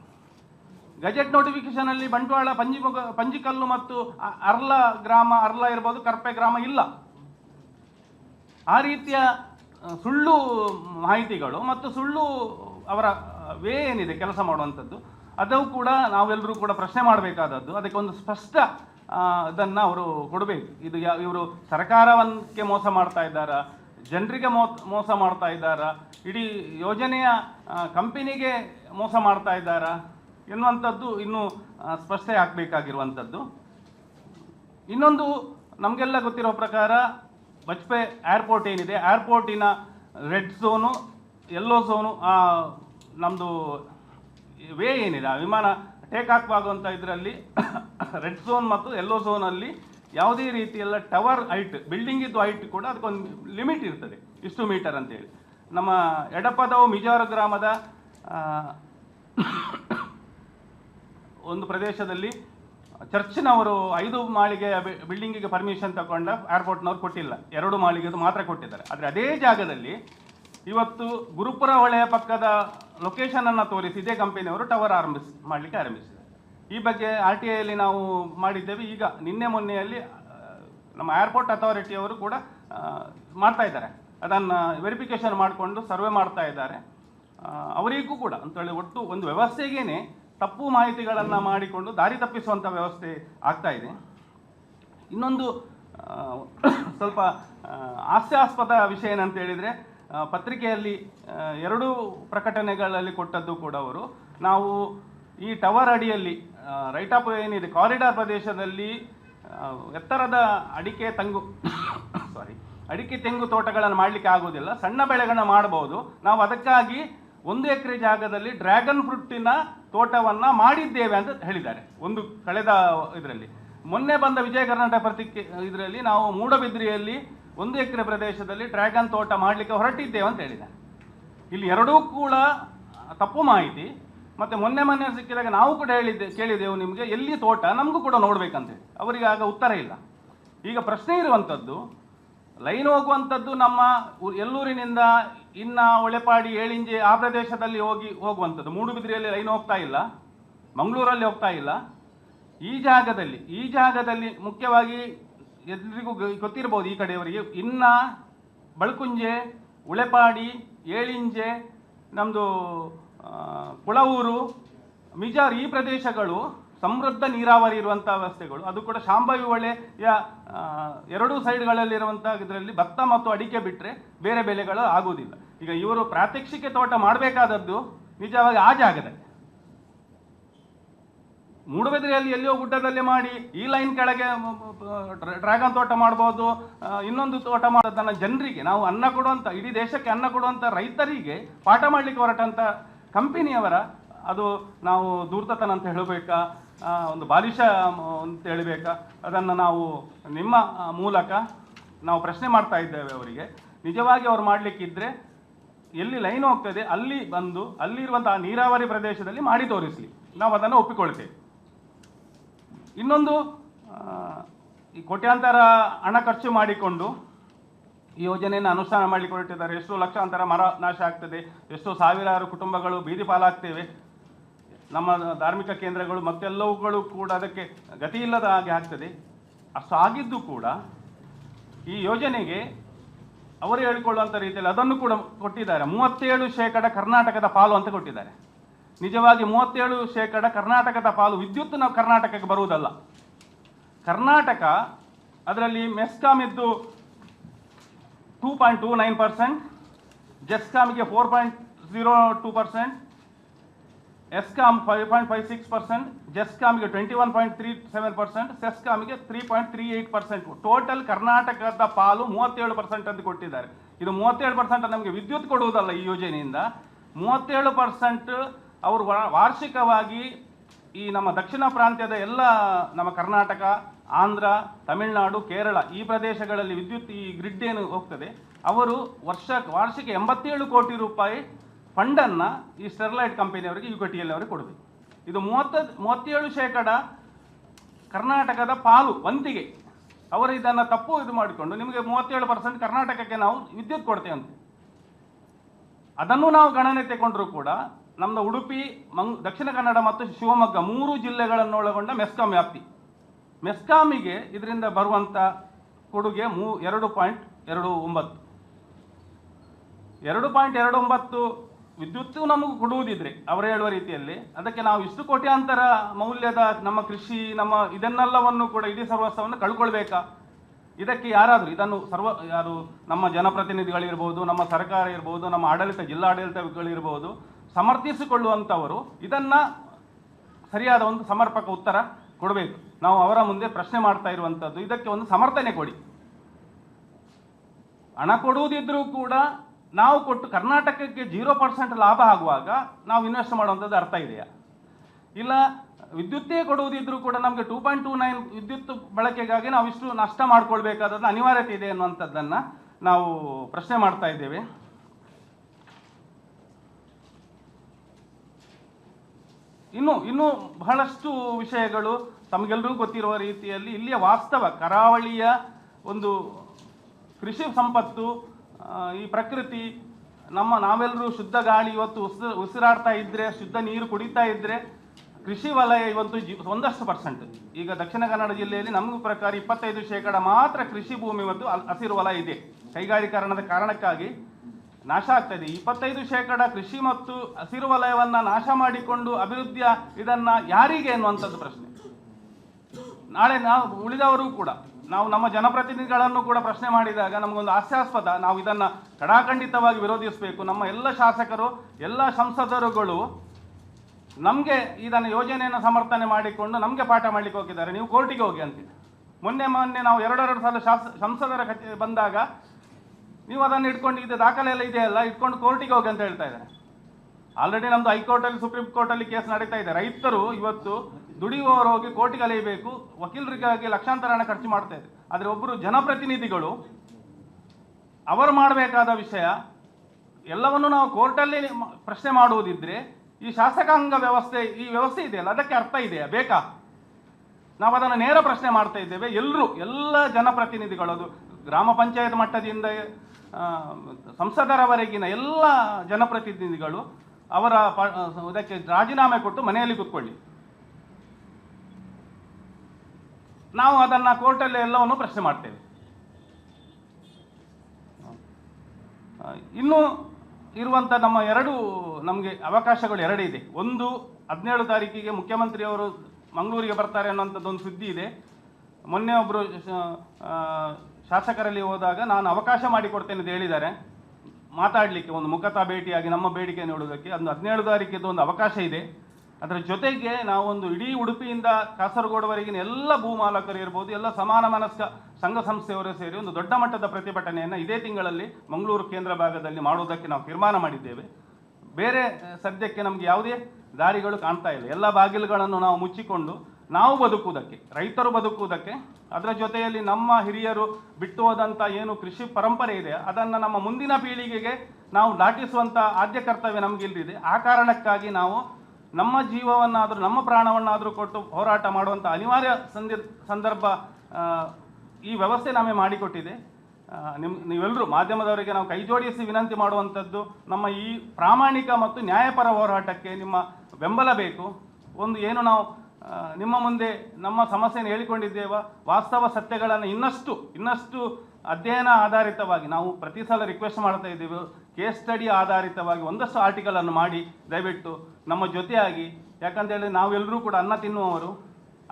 ಗಜೆಟ್ ನೋಟಿಫಿಕೇಶನಲ್ಲಿ ಬಂಟ್ವಾಳ, ಪಂಜಿಮುಗ, ಪಂಜಿಕಲ್ಲು ಮತ್ತು ಅರ್ಲ ಗ್ರಾಮ, ಅರ್ಲ ಇರ್ಬೋದು, ಕರ್ಪೆ ಗ್ರಾಮ ಇಲ್ಲ. ಆ ರೀತಿಯ ಸುಳ್ಳು ಮಾಹಿತಿಗಳು ಮತ್ತು ಸುಳ್ಳು ಅವರ ವೇ ಏನಿದೆ, ಕೆಲಸ ಮಾಡುವಂಥದ್ದು ಅದು ಕೂಡ ನಾವೆಲ್ಲರೂ ಕೂಡ ಪ್ರಶ್ನೆ ಮಾಡಬೇಕಾದದ್ದು, ಅದಕ್ಕೆ ಒಂದು ಸ್ಪಷ್ಟ ಇದನ್ನು ಅವರು ಕೊಡಬೇಕು. ಇದು ಇವರು ಸರ್ಕಾರವನ್ನಕ್ಕೆ ಮೋಸ ಮಾಡ್ತಾ ಇದ್ದಾರಾ, ಜನರಿಗೆ ಮೋ, ಮೋಸ ಮಾಡ್ತಾ ಇದ್ದಾರಾ, ಇಡೀ ಯೋಜನೆಯ ಕಂಪನಿಗೆ ಮೋಸ ಮಾಡ್ತಾ ಇದ್ದಾರಾ, ಎನ್ನುವಂಥದ್ದು ಇನ್ನೂ ಸ್ಪಷ್ಟ ಆಗಬೇಕಾಗಿರುವಂಥದ್ದು. ಇನ್ನೊಂದು ನಮಗೆಲ್ಲ ಗೊತ್ತಿರೋ ಪ್ರಕಾರ ಬಜ್ಪೆ ಏರ್ಪೋರ್ಟ್ ಏನಿದೆ? ಏರ್ಪೋರ್ಟಿನ ರೆಡ್ ಝೋನು ಯೆಲ್ಲೋ ಝೋನು ನಮ್ಮದು ವೇ ಏನಿದೆ? ಆ ವಿಮಾನ ಟೇಕ್ ಆಫ್ ಇದರಲ್ಲಿ ರೆಡ್ ಝೋನ್ ಮತ್ತು ಯೆಲ್ಲೋ ಝೋನಲ್ಲಿ ಯಾವುದೇ ರೀತಿಯೆಲ್ಲ ಟವರ್ ಹೈಟ್ ಬಿಲ್ಡಿಂಗಿದ್ದು ಹೈಟ್ ಕೂಡ ಅದಕ್ಕೊಂದು ಲಿಮಿಟ್ ಇರ್ತದೆ, ಇಷ್ಟು ಮೀಟರ್ ಅಂತೇಳಿ. ನಮ್ಮ ಎಡಪದವು ಮಿಜೋರ ಗ್ರಾಮದ ಒಂದು ಪ್ರದೇಶದಲ್ಲಿ ಚರ್ಚ್ನವರು ಐದು ಮಾಳಿಗೆ ಬಿಲ್ಡಿಂಗಿಗೆ ಪರ್ಮಿಷನ್ ತಗೊಂಡ ಏರ್ಪೋರ್ಟ್ನವ್ರು ಕೊಟ್ಟಿಲ್ಲ. ಎರಡು ಮಾಳಿಗೆದು ಮಾತ್ರ ಕೊಟ್ಟಿದ್ದಾರೆ. ಆದರೆ ಅದೇ ಜಾಗದಲ್ಲಿ ಇವತ್ತು ಗುರುಪುರ ಹೊಳೆಯ ಪಕ್ಕದ ಲೊಕೇಶನ್ ಅನ್ನು ತೋರಿಸಿ ಇದೇ ಕಂಪನಿಯವರು ಟವರ್ ಆರಂಭಿಸ್, ಮಾಡಲಿಕ್ಕೆ ಆರಂಭಿಸಿದ್ದಾರೆ. ಈ ಬಗ್ಗೆ ಆರ್ ಟಿ ಐಯಲ್ಲಿ ನಾವು ಮಾಡಿದ್ದೇವೆ. ಈಗ ನಿನ್ನೆ ಮೊನ್ನೆಯಲ್ಲಿ ನಮ್ಮ ಏರ್ಪೋರ್ಟ್ ಅಥಾರಿಟಿಯವರು ಕೂಡ ಮಾಡ್ತಾ ಇದ್ದಾರೆ. ಅದನ್ನು ವೆರಿಫಿಕೇಶನ್ ಮಾಡಿಕೊಂಡು ಸರ್ವೆ ಮಾಡ್ತಾ ಇದ್ದಾರೆ. ಅವರಿಗೂ ಕೂಡ ಅಂತೇಳಿ ಒಟ್ಟು ಒಂದು ವ್ಯವಸ್ಥೆಗೇನೆ ತಪ್ಪು ಮಾಹಿತಿಗಳನ್ನು ಮಾಡಿಕೊಂಡು ದಾರಿ ತಪ್ಪಿಸುವಂಥ ವ್ಯವಸ್ಥೆ ಆಗ್ತಾ ಇದೆ. ಇನ್ನೊಂದು ಸ್ವಲ್ಪ ಹಾಸ್ಯಾಸ್ಪದ ವಿಷಯ ಏನಂತ ಹೇಳಿದರೆ ಪತ್ರಿಕೆಯಲ್ಲಿ ಎರಡೂ ಪ್ರಕಟಣೆಗಳಲ್ಲಿ ಕೊಟ್ಟದ್ದು ಕೂಡ ಅವರು. ನಾವು ಈ ಟವರ್ ಅಡಿಯಲ್ಲಿ ರೈಟ್ ಆಫ್ ಏನಿದೆ, ಕಾರಿಡಾರ್ ಪ್ರದೇಶದಲ್ಲಿ ಎತ್ತರದ ಅಡಿಕೆ ತಂಗು ಸಾರಿ ಅಡಿಕೆ ತೆಂಗು ತೋಟಗಳನ್ನು ಮಾಡಲಿಕ್ಕೆ ಆಗೋದಿಲ್ಲ ಸಣ್ಣ ಬೆಳೆಗಳನ್ನ ಮಾಡಬಹುದು. ನಾವು ಅದಕ್ಕಾಗಿ ಒಂದು ಎಕರೆ ಜಾಗದಲ್ಲಿ ಡ್ರ್ಯಾಗನ್ ಫ್ರೂಟಿನ ತೋಟವನ್ನು ಮಾಡಿದ್ದೇವೆ ಅಂತ ಹೇಳಿದ್ದಾರೆ. ಒಂದು ಕಳೆದ ಇದರಲ್ಲಿ. ಮೊನ್ನೆ ಬಂದ ವಿಜಯ ಕರ್ನಾಟಕ ಪತ್ರಿಕೆ ಇದರಲ್ಲಿ ನಾವು ಮೂಡಬಿದ್ರಿಯಲ್ಲಿ ಒಂದು ಎಕರೆ ಪ್ರದೇಶದಲ್ಲಿ ಡ್ರ್ಯಾಗನ್ ತೋಟ ಮಾಡಲಿಕ್ಕೆ ಹೊರಟಿದ್ದೇವೆ ಅಂತ ಹೇಳಿದ್ದಾರೆ. ಇಲ್ಲಿ ಎರಡೂ ಕೂಡ ತಪ್ಪು ಮಾಹಿತಿ. ಮತ್ತು ಮೊನ್ನೆ ಮೊನ್ನೆ ಸಿಕ್ಕಿದಾಗ ನಾವು ಕೂಡ ಹೇಳಿದ್ದೆ ಕೇಳಿದೆವು ನಿಮಗೆ, ಎಲ್ಲಿ ತೋಟ? ನಮಗೂ ಕೂಡ ನೋಡಬೇಕಂತೇಳಿ ಅವರಿಗೆ ಆಗ ಉತ್ತರ ಇಲ್ಲ. ಈಗ ಪ್ರಶ್ನೆ ಇರುವಂಥದ್ದು ಲೈನ್ ಹೋಗುವಂಥದ್ದು ನಮ್ಮ ಎಲ್ಲೂರಿನಿಂದ ಇನ್ನ ಒಳೆಪಾಡಿ ಏಳಿಂಜೆ ಆ ಪ್ರದೇಶದಲ್ಲಿ ಹೋಗಿ ಹೋಗುವಂಥದ್ದು. ಮೂಡುಬಿದ್ರಿಯಲ್ಲಿ ಲೈನ್ ಹೋಗ್ತಾ ಇಲ್ಲ. ಮಂಗಳೂರಲ್ಲಿ ಹೋಗ್ತಾ ಇಲ್ಲ. ಈ ಜಾಗದಲ್ಲಿ ಈ ಜಾಗದಲ್ಲಿ ಮುಖ್ಯವಾಗಿ ಎಲ್ರಿಗೂ ಗೊತ್ತಿರ್ಬೋದು ಈ ಕಡೆಯವರಿಗೆ. ಇನ್ನ ಬಳಕುಂಜೆ, ಉಳೆಪಾಡಿ, ಏಳಿಂಜೆ ನಮ್ಮದು ಕುಳವೂರು, ಮಿಜಾರ್ ಈ ಪ್ರದೇಶಗಳು ಸಮೃದ್ಧ ನೀರಾವರಿ ಇರುವಂಥ ವ್ಯವಸ್ಥೆಗಳು. ಅದು ಕೂಡ ಶಾಂಭವಿ ಹೊಳೆಯ ಎರಡು ಸೈಡ್ಗಳಲ್ಲಿರುವಂಥ ಇದರಲ್ಲಿ ಭತ್ತ ಮತ್ತು ಅಡಿಕೆ ಬಿಟ್ಟರೆ ಬೇರೆ ಬೆಳೆಗಳು ಆಗುವುದಿಲ್ಲ. ಈಗ ಇವರು ಪ್ರಾತ್ಯಕ್ಷಿಕೆ ತೋಟ ಮಾಡಬೇಕಾದದ್ದು ನಿಜವಾಗಿ ಆ ಜಾಗದಲ್ಲಿ ಮೂಡುಬಿದ್ರೆಯಲ್ಲಿ ಎಲ್ಲಿಯೋ ಗುಡ್ಡದಲ್ಲಿ ಮಾಡಿ ಈ ಲೈನ್ ಕೆಳಗೆ ಡ್ರ್ಯಾಗನ್ ತೋಟ ಮಾಡ್ಬೋದು. ಇನ್ನೊಂದು ತೋಟ ಮಾಡೋದನ್ನ ಜನರಿಗೆ, ನಾವು ಅನ್ನ ಕೊಡುವಂಥ ಇಡೀ ದೇಶಕ್ಕೆ ಅನ್ನ ಕೊಡುವಂಥ ರೈತರಿಗೆ ಪಾಠ ಮಾಡಲಿಕ್ಕೆ ಹೊರಟಂಥ ಕಂಪನಿಯವರ ಅದು ನಾವು ದೂರ್ತತನ ಅಂತ ಹೇಳಬೇಕಾ? ಒಂದು ಬಾಲಿಶ, ಮ- ಅಂತ ಹೇಳಬೇಕಾ? ಅದನ್ನು ನಾವು ನಿಮ್ಮ ಮೂಲಕ ನಾವು ಪ್ರಶ್ನೆ ಮಾಡ್ತಾ ಇದ್ದೇವೆ ಅವರಿಗೆ. ನಿಜವಾಗಿ ಅವ್ರು ಮಾಡಲಿಕ್ಕಿದ್ರೆ ಎಲ್ಲಿ ಲೈನ್ ಹೋಗ್ತದೆ, ಅಲ್ಲಿ ಬಂದು ಅಲ್ಲಿರುವಂತಹ ನೀರಾವರಿ ಪ್ರದೇಶದಲ್ಲಿ ಮಾಡಿ ತೋರಿಸಲಿ. ನಾವು ಅದನ್ನು ಒಪ್ಪಿಕೊಳ್ತೇವೆ. ಇನ್ನೊಂದು ಈ ಕೋಟ್ಯಾಂತರ ಹಣ ಖರ್ಚು ಮಾಡಿಕೊಂಡು ಈ ಯೋಜನೆಯನ್ನು ಅನುಷ್ಠಾನ ಮಾಡಿಕೊಳ್ತಿದ್ದಾರೆ ಎಷ್ಟೋ ಲಕ್ಷಾಂತರ ಮರ ನಾಶ ಆಗ್ತದೆ, ಎಷ್ಟೋ ಸಾವಿರಾರು ಕುಟುಂಬಗಳು ಬೀದಿ ಪಾಲಾಗ್ತೇವೆ. ನಮ್ಮ ಧಾರ್ಮಿಕ ಕೇಂದ್ರಗಳು ಮತ್ತೆಲ್ಲವುಗಳು ಕೂಡ ಅದಕ್ಕೆ ಗತಿ ಇಲ್ಲದ ಹಾಗೆ ಆಗ್ತದೆ. ಅಷ್ಟು ಆಗಿದ್ದು ಕೂಡ ಈ ಯೋಜನೆಗೆ ಅವರು ಹೇಳಿಕೊಳ್ಳುವಂಥ ರೀತಿಯಲ್ಲಿ ಅದನ್ನು ಕೂಡ ಕೊಟ್ಟಿದ್ದಾರೆ. ಮೂವತ್ತೇಳು ಶೇಕಡ ಕರ್ನಾಟಕದ ಪಾಲು ಅಂತ ಕೊಟ್ಟಿದ್ದಾರೆ. ನಿಜವಾಗಿ ಮೂವತ್ತೇಳು ಶೇಕಡ ಕರ್ನಾಟಕದ ಪಾಲು ವಿದ್ಯುತ್ ನಾವು ಕರ್ನಾಟಕಕ್ಕೆ ಬರುವುದಲ್ಲ. ಕರ್ನಾಟಕ ಅದರಲ್ಲಿ ಮೆಸ್ಕಾಮ್ ಇದ್ದು two point two nine percent ಜೆಸ್ಕಾಮ್ಗೆ four point zero two percent ESCOM five point five six percent ಜೆಸ್ಕಾಮ್ಗೆ twenty one point three seven percent ಸೆಸ್ಕಾಮ್ಗೆ three point three eight percent total ಕರ್ನಾಟಕದ ಪಾಲು ಮೂವತ್ತೇಳು ಪರ್ಸೆಂಟ್ ಅಂತ ಕೊಟ್ಟಿದ್ದಾರೆ. ಇದು ಮೂವತ್ತೇಳು ಪರ್ಸೆಂಟ್ ನಮಗೆ ವಿದ್ಯುತ್ ಕೊಡುವುದಲ್ಲ ಈ ಯೋಜನೆಯಿಂದ. ಮೂವತ್ತೇಳು ಪರ್ಸೆಂಟ್ ಅವರು ವಾರ್ಷಿಕವಾಗಿ ಈ ನಮ್ಮ ದಕ್ಷಿಣ ಪ್ರಾಂತ್ಯದ ಎಲ್ಲ ನಮ್ಮ ಕರ್ನಾಟಕ, ಆಂಧ್ರ, ತಮಿಳುನಾಡು, ಕೇರಳ ಈ ಪ್ರದೇಶಗಳಲ್ಲಿ ವಿದ್ಯುತ್ ಈ ಗ್ರಿಡ್ ಏನು ಹೋಗ್ತದೆ? ಅವರು ವರ್ಷ, ವಾರ್ಷಿಕ ಎಂಬತ್ತೇಳು ಕೋಟಿ ರೂಪಾಯಿ ಫಂಡನ್ನು ಈ ಸ್ಟೆರ್ಲೈಟ್ ಕಂಪನಿಯವರಿಗೆ ಯು ಟಿ ಎಲ್ ಅವರಿಗೆ ಕೊಡಬೇಕು. ಇದು ಮೂವತ್ತ, ಮೂವತ್ತೇಳು ಶೇಕಡ ಕರ್ನಾಟಕದ ಪಾಲು, ವಂತಿಗೆ. ಅವರು ಇದನ್ನು ತಪ್ಪು ಇದು ಮಾಡಿಕೊಂಡು ನಿಮಗೆ ಮೂವತ್ತೇಳು ಪರ್ಸೆಂಟ್ ಕರ್ನಾಟಕಕ್ಕೆ ನಾವು ವಿದ್ಯುತ್ ಕೊಡ್ತೇವೆ ಅಂತ. ಅದನ್ನು ನಾವು ಗಣನೆ ತೆಗೊಂಡರೂ ಕೂಡ ನಮ್ಮ ಉಡುಪಿ, ಮಂಗ್, ದಕ್ಷಿಣ ಕನ್ನಡ ಮತ್ತು ಶಿವಮೊಗ್ಗ ಮೂರು ಜಿಲ್ಲೆಗಳನ್ನು ಒಳಗೊಂಡ ಮೆಸ್ಕಾಂ ವ್ಯಾಪ್ತಿ. ಮೆಸ್ಕಾಮಿಗೆ ಇದರಿಂದ ಬರುವಂಥ ಕೊಡುಗೆ ಮೂ, ಎರಡು ಪಾಯಿಂಟ್ ಎರಡು ಒಂಬತ್ತು. ಎರಡು ಪಾಯಿಂಟ್ ಎರಡು ಒಂಬತ್ತು ವಿದ್ಯುತ್ ನಮಗೆ ಕೊಡುವುದಿದ್ರೆ, ಅವರು ಹೇಳುವ ರೀತಿಯಲ್ಲಿ. ಅದಕ್ಕೆ ನಾವು ಇಷ್ಟು ಕೋಟ್ಯಾಂತರ ಮೌಲ್ಯದ ನಮ್ಮ ಕೃಷಿ, ನಮ್ಮ ಇದನ್ನೆಲ್ಲವನ್ನು ಕೂಡ ಇಡೀ ಸರ್ವಸ್ವವನ್ನು ಕಳ್ಕೊಳ್ಬೇಕಾ? ಇದಕ್ಕೆ ಯಾರಾದರೂ, ಇದನ್ನು ಸರ್ವ ಯಾರು ನಮ್ಮ ಜನಪ್ರತಿನಿಧಿಗಳಿರ್ಬೋದು, ನಮ್ಮ ಸರ್ಕಾರ ಇರ್ಬೋದು, ನಮ್ಮ ಆಡಳಿತ, ಜಿಲ್ಲಾಡಳಿತಗಳಿರ್ಬೋದು, ಸಮರ್ಥಿಸಿಕೊಳ್ಳುವಂಥವರು ಇದನ್ನು ಸರಿಯಾದ ಒಂದು ಸಮರ್ಪಕ ಉತ್ತರ ಕೊಡಬೇಕು. ನಾವು ಅವರ ಮುಂದೆ ಪ್ರಶ್ನೆ ಮಾಡ್ತಾ ಇರುವಂಥದ್ದು, ಇದಕ್ಕೆ ಒಂದು ಸಮರ್ಥನೆ ಕೊಡಿ. ಹಣ ಕೊಡುವುದಿದ್ರೂ ಕೂಡ ನಾವು ಕೊಟ್ಟು ಕರ್ನಾಟಕಕ್ಕೆ ಜೀರೋ ಪರ್ಸೆಂಟ್ ಲಾಭ ಆಗುವಾಗ ನಾವು ಇನ್ವೆಸ್ಟ್ ಮಾಡುವಂಥದ್ದು ಅರ್ಥ ಇದೆಯಾ? ಇಲ್ಲ, ವಿದ್ಯುತ್ತೇ ಕೊಡುವುದಿದ್ರೂ ಕೂಡ ನಮಗೆ ಟೂ ಪಾಯಿಂಟ್ ಟೂ ನೈನ್ ವಿದ್ಯುತ್ ಬಳಕೆಗಾಗಿ ನಾವು ಇಷ್ಟು ನಷ್ಟ ಮಾಡ್ಕೊಳ್ಬೇಕಾದ ಅನಿವಾರ್ಯತೆ ಇದೆ ಅನ್ನುವಂಥದ್ದನ್ನು ನಾವು ಪ್ರಶ್ನೆ ಮಾಡ್ತಾ ಇದ್ದೇವೆ. ಇನ್ನು ಇನ್ನು ಬಹಳಷ್ಟು ವಿಷಯಗಳು ತಮಗೆಲ್ಲರಿಗೂ ಗೊತ್ತಿರುವ ರೀತಿಯಲ್ಲಿ ಇಲ್ಲಿಯ ವಾಸ್ತವ ಕರಾವಳಿಯ ಒಂದು ಕೃಷಿ ಸಂಪತ್ತು ಈ ಪ್ರಕೃತಿ, ನಮ್ಮ ನಾವೆಲ್ಲರೂ ಶುದ್ಧ ಗಾಳಿ ಇವತ್ತು ಉಸಿ ಉಸಿರಾಡ್ತಾ ಇದ್ದರೆ ಶುದ್ಧ ನೀರು ಕುಡಿತಾ ಇದ್ದರೆ ಕೃಷಿ ವಲಯ ಇವತ್ತು ಒಂದಷ್ಟು ಪರ್ಸೆಂಟ್ ಈಗ ದಕ್ಷಿಣ ಕನ್ನಡ ಜಿಲ್ಲೆಯಲ್ಲಿ ನಮಗೂ ಪ್ರಕಾರ ಇಪ್ಪತ್ತೈದು ಶೇಕಡ ಮಾತ್ರ ಕೃಷಿ ಭೂಮಿ ಇವತ್ತು ಹಸಿರು ವಲಯ ಇದೆ. ಕೈಗಾರಿಕರಣದ ಕಾರಣಕ್ಕಾಗಿ ನಾಶ ಆಗ್ತಾ ಇದೆ. ಇಪ್ಪತ್ತೈದು ಶೇಕಡ ಕೃಷಿ ಮತ್ತು ಹಸಿರು ವಲಯವನ್ನ ನಾಶ ಮಾಡಿಕೊಂಡು ಅಭಿವೃದ್ಧಿಯ ಇದನ್ನ ಯಾರಿಗೆ ಅನ್ನುವಂಥದ್ದು ಪ್ರಶ್ನೆ? ನಾಳೆ ನಾವು ಉಳಿದವರು ಕೂಡ. ನಾವು ನಮ್ಮ ಜನಪ್ರತಿನಿಧಿಗಳನ್ನು ಕೂಡ ಪ್ರಶ್ನೆ ಮಾಡಿದಾಗ ನಮಗೊಂದು ಹಾಸ್ಯಾಸ್ಪದ, ನಾವು ಇದನ್ನು ಕಡಾಖಂಡಿತವಾಗಿ ವಿರೋಧಿಸಬೇಕು. ನಮ್ಮ ಎಲ್ಲ ಶಾಸಕರು, ಎಲ್ಲ ಸಂಸದರುಗಳು ನಮಗೆ ಇದನ್ನು ಯೋಜನೆಯನ್ನು ಸಮರ್ಥನೆ ಮಾಡಿಕೊಂಡು ನಮಗೆ ಪಾಠ ಮಾಡಲಿಕ್ಕೆ ಹೋಗಿದ್ದಾರೆ. ನೀವು ಕೋರ್ಟಿಗೆ ಹೋಗಿ ಅಂತಿದೆ ಮೊನ್ನೆ ಮೊನ್ನೆ ನಾವು ಎರಡೆರಡು ಸಲ ಶಾಸ, ಸಂಸದರ ಕಚೇ, ಬಂದಾಗ ನೀವು ಅದನ್ನು ಇಟ್ಕೊಂಡು ಇದು ದಾಖಲೆ ಎಲ್ಲ ಇದೆಯಲ್ಲ ಇಟ್ಕೊಂಡು ಕೋರ್ಟಿಗೆ ಹೋಗಿ ಅಂತ ಹೇಳ್ತಾ ಇದ್ದಾರೆ. ಆಲ್ರೆಡಿ ನಮ್ಮದು ಹೈಕೋರ್ಟಲ್ಲಿ, ಸುಪ್ರೀಂ ಕೋರ್ಟಲ್ಲಿ ಕೇಸ್ ನಡೀತಾ ಇದೆ. ರೈತರು ಇವತ್ತು ದುಡಿಯುವವರು ಹೋಗಿ ಕೋರ್ಟಿಗೆ ಅಲೆಯಬೇಕು ವಕೀಲರಿಗಾಗಿ ಲಕ್ಷಾಂತರ ಹಣ ಖರ್ಚು ಮಾಡ್ತಾ ಇದೆ ಆದರೆ ಒಬ್ಬರು ಜನಪ್ರತಿನಿಧಿಗಳು, ಅವರು ಮಾಡಬೇಕಾದ ವಿಷಯ, ಎಲ್ಲವನ್ನು ನಾವು ಕೋರ್ಟಲ್ಲಿ ಪ್ರಶ್ನೆ ಮಾಡುವುದಿದ್ರೆ, ಈ ಶಾಸಕಾಂಗ ವ್ಯವಸ್ಥೆ, ಈ ವ್ಯವಸ್ಥೆ ಇದೆಯಲ್ಲ, ಅದಕ್ಕೆ ಅರ್ಥ ಇದೆಯಾ? ಬೇಕಾ? ನಾವು ಅದನ್ನು ನೇರ ಪ್ರಶ್ನೆ ಮಾಡ್ತಾ ಇದ್ದೇವೆ. ಎಲ್ಲರೂ ಎಲ್ಲ ಜನಪ್ರತಿನಿಧಿಗಳು, ಅದು ಗ್ರಾಮ ಪಂಚಾಯತ್ ಮಟ್ಟದಿಂದ ಸಂಸದರವರೆಗಿನ ಎಲ್ಲ ಜನಪ್ರತಿನಿಧಿಗಳು ಅವರ ಇದಕ್ಕೆ ರಾಜೀನಾಮೆ ಕೊಟ್ಟು ಮನೆಯಲ್ಲಿ ಕೂತ್ಕೊಳ್ಳಿ. ನಾವು ಅದನ್ನು ಕೋರ್ಟಲ್ಲಿ ಎಲ್ಲವನ್ನು ಪ್ರಶ್ನೆ ಮಾಡ್ತೇವೆ. ಇನ್ನು ಇರುವಂಥ ನಮ್ಮ ಎರಡು ನಮಗೆ ಅವಕಾಶಗಳು ಎರಡೇ ಇದೆ. ಒಂದು, ಹದಿನೇಳು ತಾರೀಕಿಗೆ ಮುಖ್ಯಮಂತ್ರಿಯವರು ಮಂಗಳೂರಿಗೆ ಬರ್ತಾರೆ ಅನ್ನೋಂಥದ್ದು ಒಂದು ಸುದ್ದಿ ಇದೆ. ಮೊನ್ನೆ ಒಬ್ಬರು ಶಾಸಕರಲ್ಲಿ ಹೋದಾಗ ನಾನು ಅವಕಾಶ ಮಾಡಿಕೊಡ್ತೇನೆ ಅಂತ ಹೇಳಿದ್ದಾರೆ. ಮಾತಾಡಲಿಕ್ಕೆ ಒಂದು ಮುಖತಾ ಭೇಟಿಯಾಗಿ ನಮ್ಮ ಬೇಡಿಕೆ ನೋಡೋದಕ್ಕೆ ಒಂದು ಹದಿನೇಳು ತಾರೀಕಿದ್ದು ಒಂದು ಅವಕಾಶ ಇದೆ. ಅದರ ಜೊತೆಗೆ ನಾವೊಂದು ಇಡೀ ಉಡುಪಿಯಿಂದ ಕಾಸರಗೋಡುವರೆಗಿನ ಎಲ್ಲ ಭೂಮಾಲಕರು ಇರ್ಬೋದು, ಎಲ್ಲ ಸಮಾನ ಮನಸ್ಕ ಸಂಘ ಸಂಸ್ಥೆಯವರು ಸೇರಿ ಒಂದು ದೊಡ್ಡ ಮಟ್ಟದ ಪ್ರತಿಭಟನೆಯನ್ನು ಇದೇ ತಿಂಗಳಲ್ಲಿ ಮಂಗಳೂರು ಕೇಂದ್ರ ಭಾಗದಲ್ಲಿ ಮಾಡುವುದಕ್ಕೆ ನಾವು ತೀರ್ಮಾನ ಮಾಡಿದ್ದೇವೆ. ಬೇರೆ ಸದ್ಯಕ್ಕೆ ನಮಗೆ ಯಾವುದೇ ದಾರಿಗಳು ಕಾಣ್ತಾ ಇಲ್ಲ. ಎಲ್ಲ ಬಾಗಿಲುಗಳನ್ನು ನಾವು ಮುಚ್ಚಿಕೊಂಡು ನಾವು ಬದುಕುವುದಕ್ಕೆ, ರೈತರು ಬದುಕುವುದಕ್ಕೆ, ಅದರ ಜೊತೆಯಲ್ಲಿ ನಮ್ಮ ಹಿರಿಯರು ಬಿಟ್ಟು ಹೋದಂಥ ಏನು ಕೃಷಿ ಪರಂಪರೆ ಇದೆ, ಅದನ್ನು ನಮ್ಮ ಮುಂದಿನ ಪೀಳಿಗೆಗೆ ನಾವು ದಾಟಿಸುವಂಥ ಆದ್ಯ ಕರ್ತವ್ಯ ನಮಗಿಲ್ಲದಿದೆ ಆ ಕಾರಣಕ್ಕಾಗಿ ನಾವು ನಮ್ಮ ಜೀವವನ್ನಾದರೂ, ನಮ್ಮ ಪ್ರಾಣವನ್ನಾದರೂ ಕೊಟ್ಟು ಹೋರಾಟ ಮಾಡುವಂಥ ಅನಿವಾರ್ಯ ಸಂದಿ, ಸಂದರ್ಭ ಈ ವ್ಯವಸ್ಥೆ ನಮಗೆ ಮಾಡಿಕೊಟ್ಟಿದೆ. ನಿಮ್ಮ ನಿಮ್ ನೀವೆಲ್ಲರೂ ಮಾಧ್ಯಮದವರಿಗೆ ನಾವು ಕೈ ಜೋಡಿಸಿ ವಿನಂತಿ ಮಾಡುವಂಥದ್ದು ನಮ್ಮ ಈ ಪ್ರಾಮಾಣಿಕ ಮತ್ತು ನ್ಯಾಯಪರ ಹೋರಾಟಕ್ಕೆ ನಿಮ್ಮ ಬೆಂಬಲ ಬೇಕು. ಒಂದು ಏನು ನಾವು ನಿಮ್ಮ ಮುಂದೆ ನಮ್ಮ ಸಮಸ್ಯೆಯನ್ನು ಹೇಳಿಕೊಂಡಿದ್ದೇವ, ವಾಸ್ತವ ಸತ್ಯಗಳನ್ನು ಇನ್ನಷ್ಟು ಇನ್ನಷ್ಟು ಅಧ್ಯಯನ ಆಧಾರಿತವಾಗಿ ನಾವು ಪ್ರತಿ ಸಲ ರಿಕ್ವೆಸ್ಟ್ ಮಾಡ್ತಾ ಇದ್ದೀವಿ. ಕೇಸ್ ಸ್ಟಡಿ ಆಧಾರಿತವಾಗಿ ಒಂದಷ್ಟು ಆರ್ಟಿಕಲನ್ನು ಮಾಡಿ ದಯವಿಟ್ಟು ನಮ್ಮ ಜೊತೆಯಾಗಿ. ಯಾಕಂತೇಳಿ ನಾವೆಲ್ಲರೂ ಕೂಡ ಅನ್ನ ತಿನ್ನುವವರು.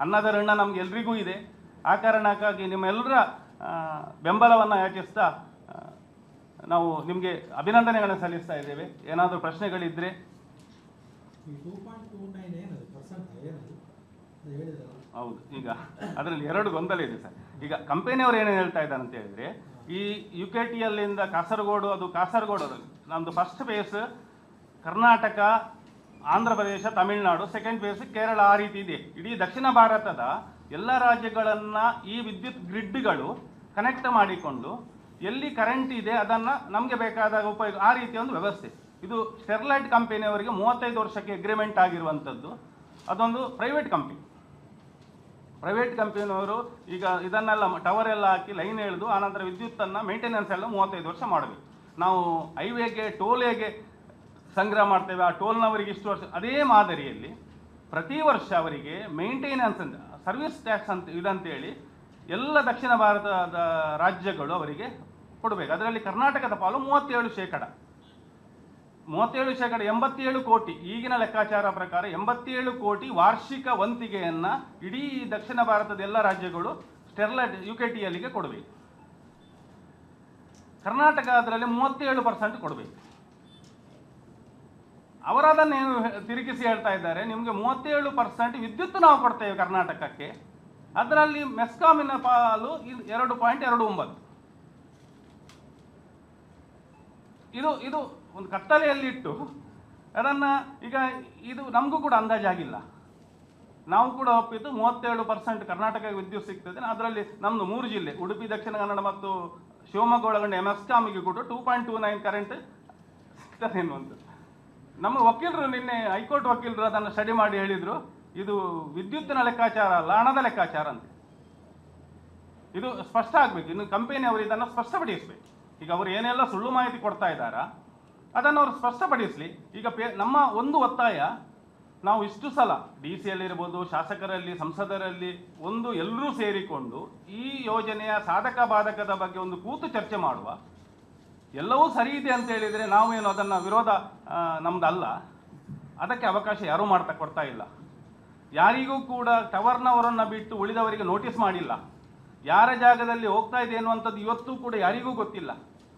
ಅನ್ನದ ಋಣ ನಮ್ಗೆ ಎಲ್ರಿಗೂ ಇದೆ. ಆ ಕಾರಣಕ್ಕಾಗಿ ನಿಮ್ಮೆಲ್ಲರ ಬೆಂಬಲವನ್ನು ಯಾಚಿಸ್ತಾ ನಾವು ನಿಮಗೆ ಅಭಿನಂದನೆಗಳನ್ನು ಸಲ್ಲಿಸ್ತಾ ಇದ್ದೇವೆ. ಏನಾದರೂ ಪ್ರಶ್ನೆಗಳಿದ್ದರೆ ಹೌದು. ಈಗ ಅದರಲ್ಲಿ ಎರಡು ಗೊಂದಲ ಇದೆ ಸರ್. ಈಗ ಕಂಪನಿಯವರು ಏನೇನು ಹೇಳ್ತಾ ಇದ್ದಾರೆ ಅಂತ ಹೇಳಿದ್ರೆ ಈ ಯು ಕೆ ಟಿ ಅಲ್ಲಿಂದ ಕಾಸರಗೋಡು, ಅದು ಕಾಸರಗೋಡು ಅದು ನಮ್ಮದು first phase Karnataka, Andhra Pradesh, Tamil Nadu. Second phase Kerala ಆ ರೀತಿ ಇದೆ. ಇಡೀ ದಕ್ಷಿಣ ಭಾರತದ ಎಲ್ಲ ರಾಜ್ಯಗಳನ್ನು ಈ ವಿದ್ಯುತ್ ಗ್ರಿಡ್ಗಳು ಕನೆಕ್ಟ್ ಮಾಡಿಕೊಂಡು ಎಲ್ಲಿ ಕರೆಂಟ್ ಇದೆ ಅದನ್ನು ನಮಗೆ ಬೇಕಾದಾಗ ಉಪಯೋಗ, ಆ ರೀತಿಯ ಒಂದು ವ್ಯವಸ್ಥೆ. ಇದು ಸ್ಟೆರ್ಲೈಟ್ ಕಂಪನಿಯವರಿಗೆ ಮೂವತ್ತೈದು ವರ್ಷಕ್ಕೆ ಅಗ್ರಿಮೆಂಟ್ ಆಗಿರುವಂಥದ್ದು ಅದೊಂದು ಪ್ರೈವೇಟ್ ಕಂಪನಿ ಪ್ರೈವೇಟ್ ಕಂಪನಿಯವರು ಈಗ ಇದನ್ನೆಲ್ಲ ಟವರ್ ಎಲ್ಲ ಹಾಕಿ ಲೈನ್ ಎಳೆದು ಆನಂತರ ವಿದ್ಯುತ್ತನ್ನು ಮೇಂಟೆನೆನ್ಸ್ ಎಲ್ಲ ಮೂವತ್ತೈದು ವರ್ಷ ಮಾಡಬೇಕು ನಾವು ಹೈವೇಗೆ ಟೋಲ್ ಹೇಗೆ ಸಂಗ್ರಹ ಮಾಡ್ತೇವೆ. ಆ ಟೋಲ್ನವರಿಗೆ ಇಷ್ಟು ವರ್ಷ ಅದೇ ಮಾದರಿಯಲ್ಲಿ ಪ್ರತಿ ವರ್ಷ ಅವರಿಗೆ ಮೇಂಟೆನೆನ್ಸ್ ಅಂತ ಸರ್ವಿಸ್ ಟ್ಯಾಕ್ಸ್ ಅಂತ, ಇದಂತೇಳಿ ಎಲ್ಲ ದಕ್ಷಿಣ ಭಾರತದ ರಾಜ್ಯಗಳು ಅವರಿಗೆ ಕೊಡಬೇಕು. ಅದರಲ್ಲಿ ಕರ್ನಾಟಕದ ಪಾಲು ಮೂವತ್ತೇಳು ಶೇಕಡ. ಮೂವತ್ತೇಳು ಶೇಕಡ ಎಂಬತ್ತೇಳು ಕೋಟಿ ಈಗಿನ ಲೆಕ್ಕಾಚಾರ ಪ್ರಕಾರ ಎಂಬತ್ತೇಳು ಕೋಟಿ ವಾರ್ಷಿಕ ವಂತಿಗೆಯನ್ನ ಇಡೀ ದಕ್ಷಿಣ ಭಾರತದ ಎಲ್ಲ ರಾಜ್ಯಗಳು ಸ್ಟೆರ್ಲೈಟ್ ಯು ಕೆ ಟಿ ಎಲ್ಗೆ ಕೊಡಬೇಕು. ಕರ್ನಾಟಕ ಅದರಲ್ಲಿ ಮೂವತ್ತೇಳು ಪರ್ಸೆಂಟ್ ಕೊಡಬೇಕು. ಅವರದನ್ನೇನು ತಿರುಗಿಸಿ ಹೇಳ್ತಾ ಇದ್ದಾರೆ, ನಿಮಗೆ ಮೂವತ್ತೇಳು ಪರ್ಸೆಂಟ್ ವಿದ್ಯುತ್ ನಾವು ಕೊಡ್ತೇವೆ ಕರ್ನಾಟಕಕ್ಕೆ. ಅದರಲ್ಲಿ ಮೆಸ್ಕಾಮಿನ ಪಾಲು ಇದು ಎರಡು ಪಾಯಿಂಟ್ ಎರಡು ಒಂಬತ್ತು. ಇದು ಇದು ಒಂದು ಕತ್ತಲೆಯಲ್ಲಿಟ್ಟು ಅದನ್ನು ಈಗ ಇದು ನಮಗೂ ಕೂಡ ಅಂದಾಜಾಗಿಲ್ಲ ನಾವು ಕೂಡ ಒಪ್ಪಿದ್ದು ಮೂವತ್ತೇಳು ಪರ್ಸೆಂಟ್ ಕರ್ನಾಟಕ ವಿದ್ಯುತ್ ಸಿಗ್ತದೆ. ಅದರಲ್ಲಿ ನಮ್ಮದು ಮೂರು ಜಿಲ್ಲೆ, ಉಡುಪಿ, ದಕ್ಷಿಣ ಕನ್ನಡ ಮತ್ತು ಶಿವಮೊಗ್ಗ ಒಳಗೊಂಡ ಕಾಮಿಗೆ ಕೂಡ two point two nine current ಸಿಗ್ತದೆ ಎನ್ನುವಂಥದ್ದು. ನಮ್ಮ ವಕೀಲರು ನಿನ್ನೆ ಹೈಕೋರ್ಟ್ ವಕೀಲರು ಅದನ್ನು ಸ್ಟಡಿ ಮಾಡಿ ಹೇಳಿದರು, ಇದು ವಿದ್ಯುತ್ತಿನ ಲೆಕ್ಕಾಚಾರ ಅಲ್ಲ, ಹಣದ ಲೆಕ್ಕಾಚಾರ ಅಂತ. ಇದು ಸ್ಪಷ್ಟ ಆಗಬೇಕು. ಇನ್ನು ಕಂಪನಿ ಅವರು ಇದನ್ನು ಸ್ಪಷ್ಟಪಡಿಸಬೇಕು. ಈಗ ಅವರು ಏನೆಲ್ಲ ಸುಳ್ಳು ಮಾಹಿತಿ ಕೊಡ್ತಾ ಇದ್ದಾರಾ ಅದನ್ನು ಅವರು ಸ್ಪಷ್ಟಪಡಿಸಲಿ. ಈಗ ಪೇ, ನಮ್ಮ ಒಂದು ಒತ್ತಾಯ, ನಾವು ಇಷ್ಟು ಸಲ ಡಿ ಸಿ ಇರ್ಬೋದು, ಶಾಸಕರಲ್ಲಿ, ಸಂಸದರಲ್ಲಿ ಒಂದು ಎಲ್ಲರೂ ಸೇರಿಕೊಂಡು ಈ ಯೋಜನೆಯ ಸಾಧಕ ಬಾಧಕದ ಬಗ್ಗೆ ಒಂದು ಕೂತು ಚರ್ಚೆ ಮಾಡುವ. ಎಲ್ಲವೂ ಸರಿ ಇದೆ ಅಂತ ಹೇಳಿದರೆ ನಾವೇನು ಅದನ್ನು ವಿರೋಧ ನಮ್ದಲ್ಲ. ಅದಕ್ಕೆ ಅವಕಾಶ ಯಾರೂ ಮಾಡ್ತಾ, ಕೊಡ್ತಾ ಇಲ್ಲ. ಯಾರಿಗೂ ಕೂಡ ಟವರ್ನವರನ್ನು ಬಿಟ್ಟು ಉಳಿದವರಿಗೆ ನೋಟಿಸ್ ಮಾಡಿಲ್ಲ. ಯಾರ ಜಾಗದಲ್ಲಿ ಹೋಗ್ತಾ ಇದೆ ಅನ್ನುವಂಥದ್ದು ಇವತ್ತೂ ಕೂಡ ಯಾರಿಗೂ ಗೊತ್ತಿಲ್ಲ.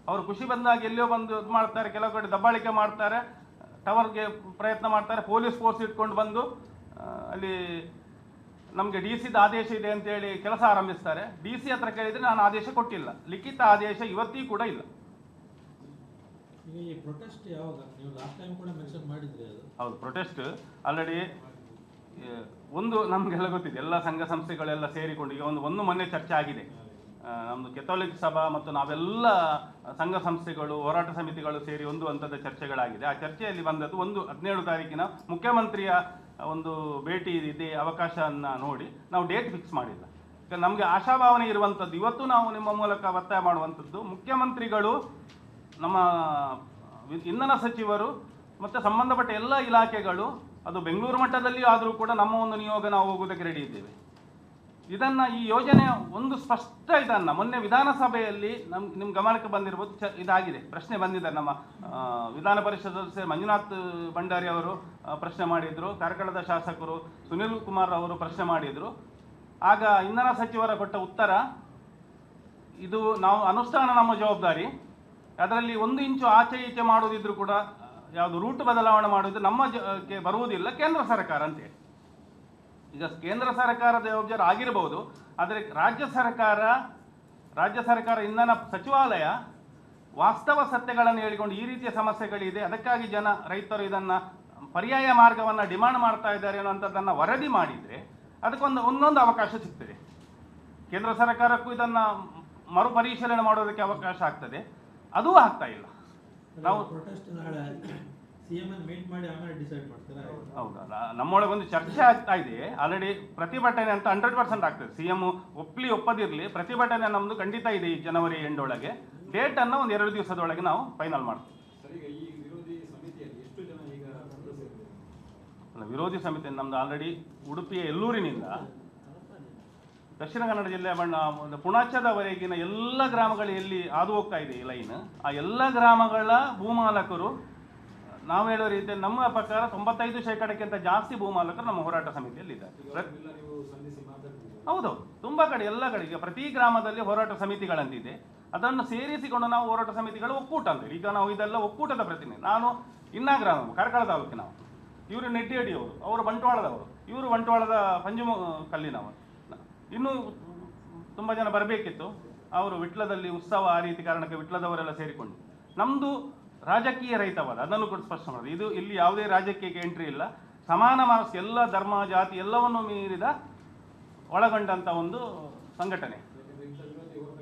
ಅವರು ಖುಷಿ ಬಂದಾಗ ಎಲ್ಲಿಯೋ ಬಂದು ಇದು ಮಾಡ್ತಾರೆ ಕೆಲವು ಕಡೆ ದಬ್ಬಾಳಿಕೆ ಮಾಡ್ತಾರೆ ಟವರ್ಗೆ ಪ್ರಯತ್ನ ಮಾಡ್ತಾರೆ ಪೊಲೀಸ್ ಫೋರ್ಸ್ ಇಟ್ಕೊಂಡು ಬಂದು ಅಲ್ಲಿ ನಮಗೆ ಡಿ ಸಿದ ಆದೇಶ ಇದೆ ಅಂತೇಳಿ ಕೆಲಸ ಆರಂಭಿಸ್ತಾರೆ. ಡಿ ಸಿ ಹತ್ರ ಕೇಳಿದರೆ ನಾನು ಆದೇಶ ಕೊಟ್ಟಿಲ್ಲ. ಲಿಖಿತ ಆದೇಶ ಇವತ್ತಿಗೂ ಕೂಡ ಇಲ್ಲ. ಹೌದು ಪ್ರೊಟೆಸ್ಟ್ ಆಲ್ರೆಡಿ ಒಂದು ನಮಗೆಲ್ಲ ಗೊತ್ತಿದೆ ಎಲ್ಲ ಸಂಘ ಸಂಸ್ಥೆಗಳೆಲ್ಲ ಸೇರಿಕೊಂಡು ಈಗ ಒಂದು ಒಂದು ಮೊನ್ನೆ ಚರ್ಚೆ ಆಗಿದೆ. ಆ, ನಮ್ದು ಕೆಥೋಲಿಕ್ ಸಭಾ ಮತ್ತು ನಾವೆಲ್ಲ ಸಂಘ ಸಂಸ್ಥೆಗಳು ಹೋರಾಟ ಸಮಿತಿಗಳು ಸೇರಿ ಒಂದು ಹಂತದ ಚರ್ಚೆಗಳಾಗಿದೆ. ಆ ಚರ್ಚೆಯಲ್ಲಿ ಬಂದದ್ದು ಒಂದು ಹದಿನೇಳು ತಾರೀಕಿನ ಮುಖ್ಯಮಂತ್ರಿಯ ಒಂದು ಭೇಟಿ ಇದೆ ಅವಕಾಶವನ್ನು ನೋಡಿ ನಾವು ಡೇಟ್ ಫಿಕ್ಸ್ ಮಾಡಿಲ್ಲ. ನಮಗೆ ಆಶಾಭಾವನೆ ಇರುವಂಥದ್ದು ಇವತ್ತು ನಾವು ನಿಮ್ಮ ಮೂಲಕ ಒತ್ತಾಯ ಮಾಡುವಂಥದ್ದು ಮುಖ್ಯಮಂತ್ರಿಗಳು ನಮ್ಮ ಇಂಧನ ಸಚಿವರು ಮತ್ತು ಸಂಬಂಧಪಟ್ಟ ಎಲ್ಲ ಇಲಾಖೆಗಳು ಅದು ಬೆಂಗಳೂರು ಮಟ್ಟದಲ್ಲಿ ಆದರೂ ಕೂಡ ನಮ್ಮ ಒಂದು ನಿಯೋಗ ನಾವು ಹೋಗೋದಕ್ಕೆ ರೆಡಿ ಇದ್ದೇವೆ. ಇದನ್ನು ಈ ಯೋಜನೆ ಒಂದು ಸ್ಪಷ್ಟ ಇದನ್ನು ಮೊನ್ನೆ ವಿಧಾನಸಭೆಯಲ್ಲಿ ನಮ್ ನಿಮ್ಮ ಗಮನಕ್ಕೆ ಬಂದಿರ್ಬೋದು ಇದಾಗಿದೆ. ಪ್ರಶ್ನೆ ಬಂದಿದೆ ನಮ್ಮ ವಿಧಾನ ಪರಿಷತ್ ಸದಸ್ಯ ಮಂಜುನಾಥ್ ಭಂಡಾರಿ ಅವರು ಪ್ರಶ್ನೆ ಮಾಡಿದರು. ಕಾರ್ಕಳದ ಶಾಸಕರು ಸುನಿಲ್ ಕುಮಾರ್ ಅವರು ಪ್ರಶ್ನೆ ಮಾಡಿದರು. ಆಗ ಇಂಧನ ಸಚಿವರ ಕೊಟ್ಟ ಉತ್ತರ, ಇದು ನಾವು, ಅನುಷ್ಠಾನ ನಮ್ಮ ಜವಾಬ್ದಾರಿ. ಅದರಲ್ಲಿ ಒಂದು ಇಂಚು ಆಚೆ ಈಚೆ ಮಾಡೋದಿದ್ರು ಕೂಡ ಯಾವುದು ರೂಟ್ ಬದಲಾವಣೆ ಮಾಡೋದು ನಮ್ಮ ಬರುವುದಿಲ್ಲ ಕೇಂದ್ರ ಸರ್ಕಾರ ಅಂತೇಳಿ ಈಗ ಕೇಂದ್ರ ಸರ್ಕಾರದ ಜವಾಬ್ದಾರಿ ಆಗಿರಬಹುದು ಆದರೆ ರಾಜ್ಯ ಸರ್ಕಾರ ರಾಜ್ಯ ಸರ್ಕಾರ ಇಂಧನ ಸಚಿವಾಲಯ ವಾಸ್ತವ ಸತ್ಯಗಳನ್ನು ಹೇಳಿಕೊಂಡು ಈ ರೀತಿಯ ಸಮಸ್ಯೆಗಳಿದೆ ಅದಕ್ಕಾಗಿ ಜನ ರೈತರು ಇದನ್ನು ಪರ್ಯಾಯ ಮಾರ್ಗವನ್ನು ಡಿಮಾಂಡ್ ಮಾಡ್ತಾ ಇದ್ದಾರೆ ಅನ್ನುವಂಥದ್ದನ್ನು ವರದಿ ಮಾಡಿದರೆ ಅದಕ್ಕೊಂದು ಒಂದೊಂದು ಅವಕಾಶ ಸಿಗ್ತದೆ. ಕೇಂದ್ರ ಸರ್ಕಾರಕ್ಕೂ ಇದನ್ನು ಮರುಪರಿಶೀಲನೆ ಮಾಡೋದಕ್ಕೆ ಅವಕಾಶ ಆಗ್ತದೆ. ಅದೂ ಆಗ್ತಾ ಇಲ್ಲ. ನಾವು ನಮ್ಮೊಳಗೆ ಒಂದು ಚರ್ಚೆ ಆಗ್ತಾ ಇದೆ. ಆಲ್ರೆಡಿ ಪ್ರತಿಭಟನೆ ಅಂತ ಹಂಡ್ರೆಡ್ ಪರ್ಸೆಂಟ್ ಆಗ್ತದೆ. ಸಿ ಎಂ ಒಪ್ಪಲಿ ಒಪ್ಪದಿರಲಿ ಪ್ರತಿಭಟನೆ ನಮ್ಮದು ಖಂಡಿತ ಇದೆ ಈ ಜನವರಿ ಎಂಡ್ ಒಳಗೆ ಡೇಟ್ ಅನ್ನು ಒಂದು ಎರಡು ದಿವಸದೊಳಗೆ ನಾವು ಫೈನಲ್ ಮಾಡ್ತೀವಿ. ಸರ್ ಈಗ ಈ ವಿರೋಧಿ ಸಮಿತಿಯಲ್ಲಿ ಎಷ್ಟು ಜನ ಈಗ ಸದಸ್ಯರಿದ್ದಾರೆ ವಿರೋಧಿ ಸಮಿತಿ ನಮ್ದು ಆಲ್ರೆಡಿ ಉಡುಪಿಯ ಎಲ್ಲೂರಿನಿಂದ ದಕ್ಷಿಣ ಕನ್ನಡ ಜಿಲ್ಲೆಯ ಬಣ್ಣ ಒಂದು ಪುಣಾಚದವರೆಗಿನ ಎಲ್ಲ ಗ್ರಾಮಗಳು ಎಲ್ಲಿ ಹಾದು ಹೋಗ್ತಾ ಇದೆ ಈ ಲೈನ್ ಆ ಎಲ್ಲ ಗ್ರಾಮಗಳ ಭೂಮಾಲಕರು ನಾವು ಹೇಳೋ ರೀತಿ ನಮ್ಮ ಪ್ರಕಾರ ತೊಂಬತ್ತೈದು ಶೇಕಡಕ್ಕಿಂತ ಜಾಸ್ತಿ ಭೂಮಾಲಕರು ನಮ್ಮ ಹೋರಾಟ ಸಮಿತಿಯಲ್ಲಿ ಇದ್ದಾರೆ ಹೌದು ತುಂಬ ಕಡೆ ಎಲ್ಲ ಕಡೆಗೆ ಪ್ರತಿ ಗ್ರಾಮದಲ್ಲಿ ಹೋರಾಟ ಸಮಿತಿಗಳಂತಿದೆ. ಅದನ್ನು ಸೇರಿಸಿಕೊಂಡು ನಾವು ಹೋರಾಟ ಸಮಿತಿಗಳು ಒಕ್ಕೂಟ ಅಂತ ಈಗ ನಾವು ಇದೆಲ್ಲ ಒಕ್ಕೂಟದ ಪ್ರತಿನಿಧಿ. ನಾನು ಇನ್ನ ಗ್ರಾಮ ಕಾರ್ಕಳ ತಾಲೂಕಿನ ಇವರು ನೆಡ್ಡಿಯಡಿಯವರು ಅವರು ಬಂಟ್ವಾಳದವರು. ಇವರು ಬಂಟ್ವಾಳದ ಪಂಜುಮ ಕಲ್ಲಿನವರು. ಇನ್ನೂ ತುಂಬ ಜನ ಬರಬೇಕಿತ್ತು. ಅವರು ವಿಟ್ಲದಲ್ಲಿ ಉತ್ಸವ ಆ ರೀತಿ ಕಾರಣಕ್ಕೆ ವಿಟ್ಲದವರೆಲ್ಲ ಸೇರಿಕೊಂಡು. ನಮ್ಮದು ರಾಜಕೀಯ ರಹಿತವಾದ ಅದನ್ನು ಕೂಡ ಸ್ಪಷ್ಟ ಮಾಡೋದು. ಇದು ಇಲ್ಲಿ ಯಾವುದೇ ರಾಜಕೀಯಕ್ಕೆ ಎಂಟ್ರಿ ಇಲ್ಲ. ಸಮಾನ ಮನಸ್ಸು, ಎಲ್ಲ ಧರ್ಮ, ಜಾತಿ ಎಲ್ಲವನ್ನು ಮೀರಿದ ಒಳಗೊಂಡಂಥ ಒಂದು ಸಂಘಟನೆ.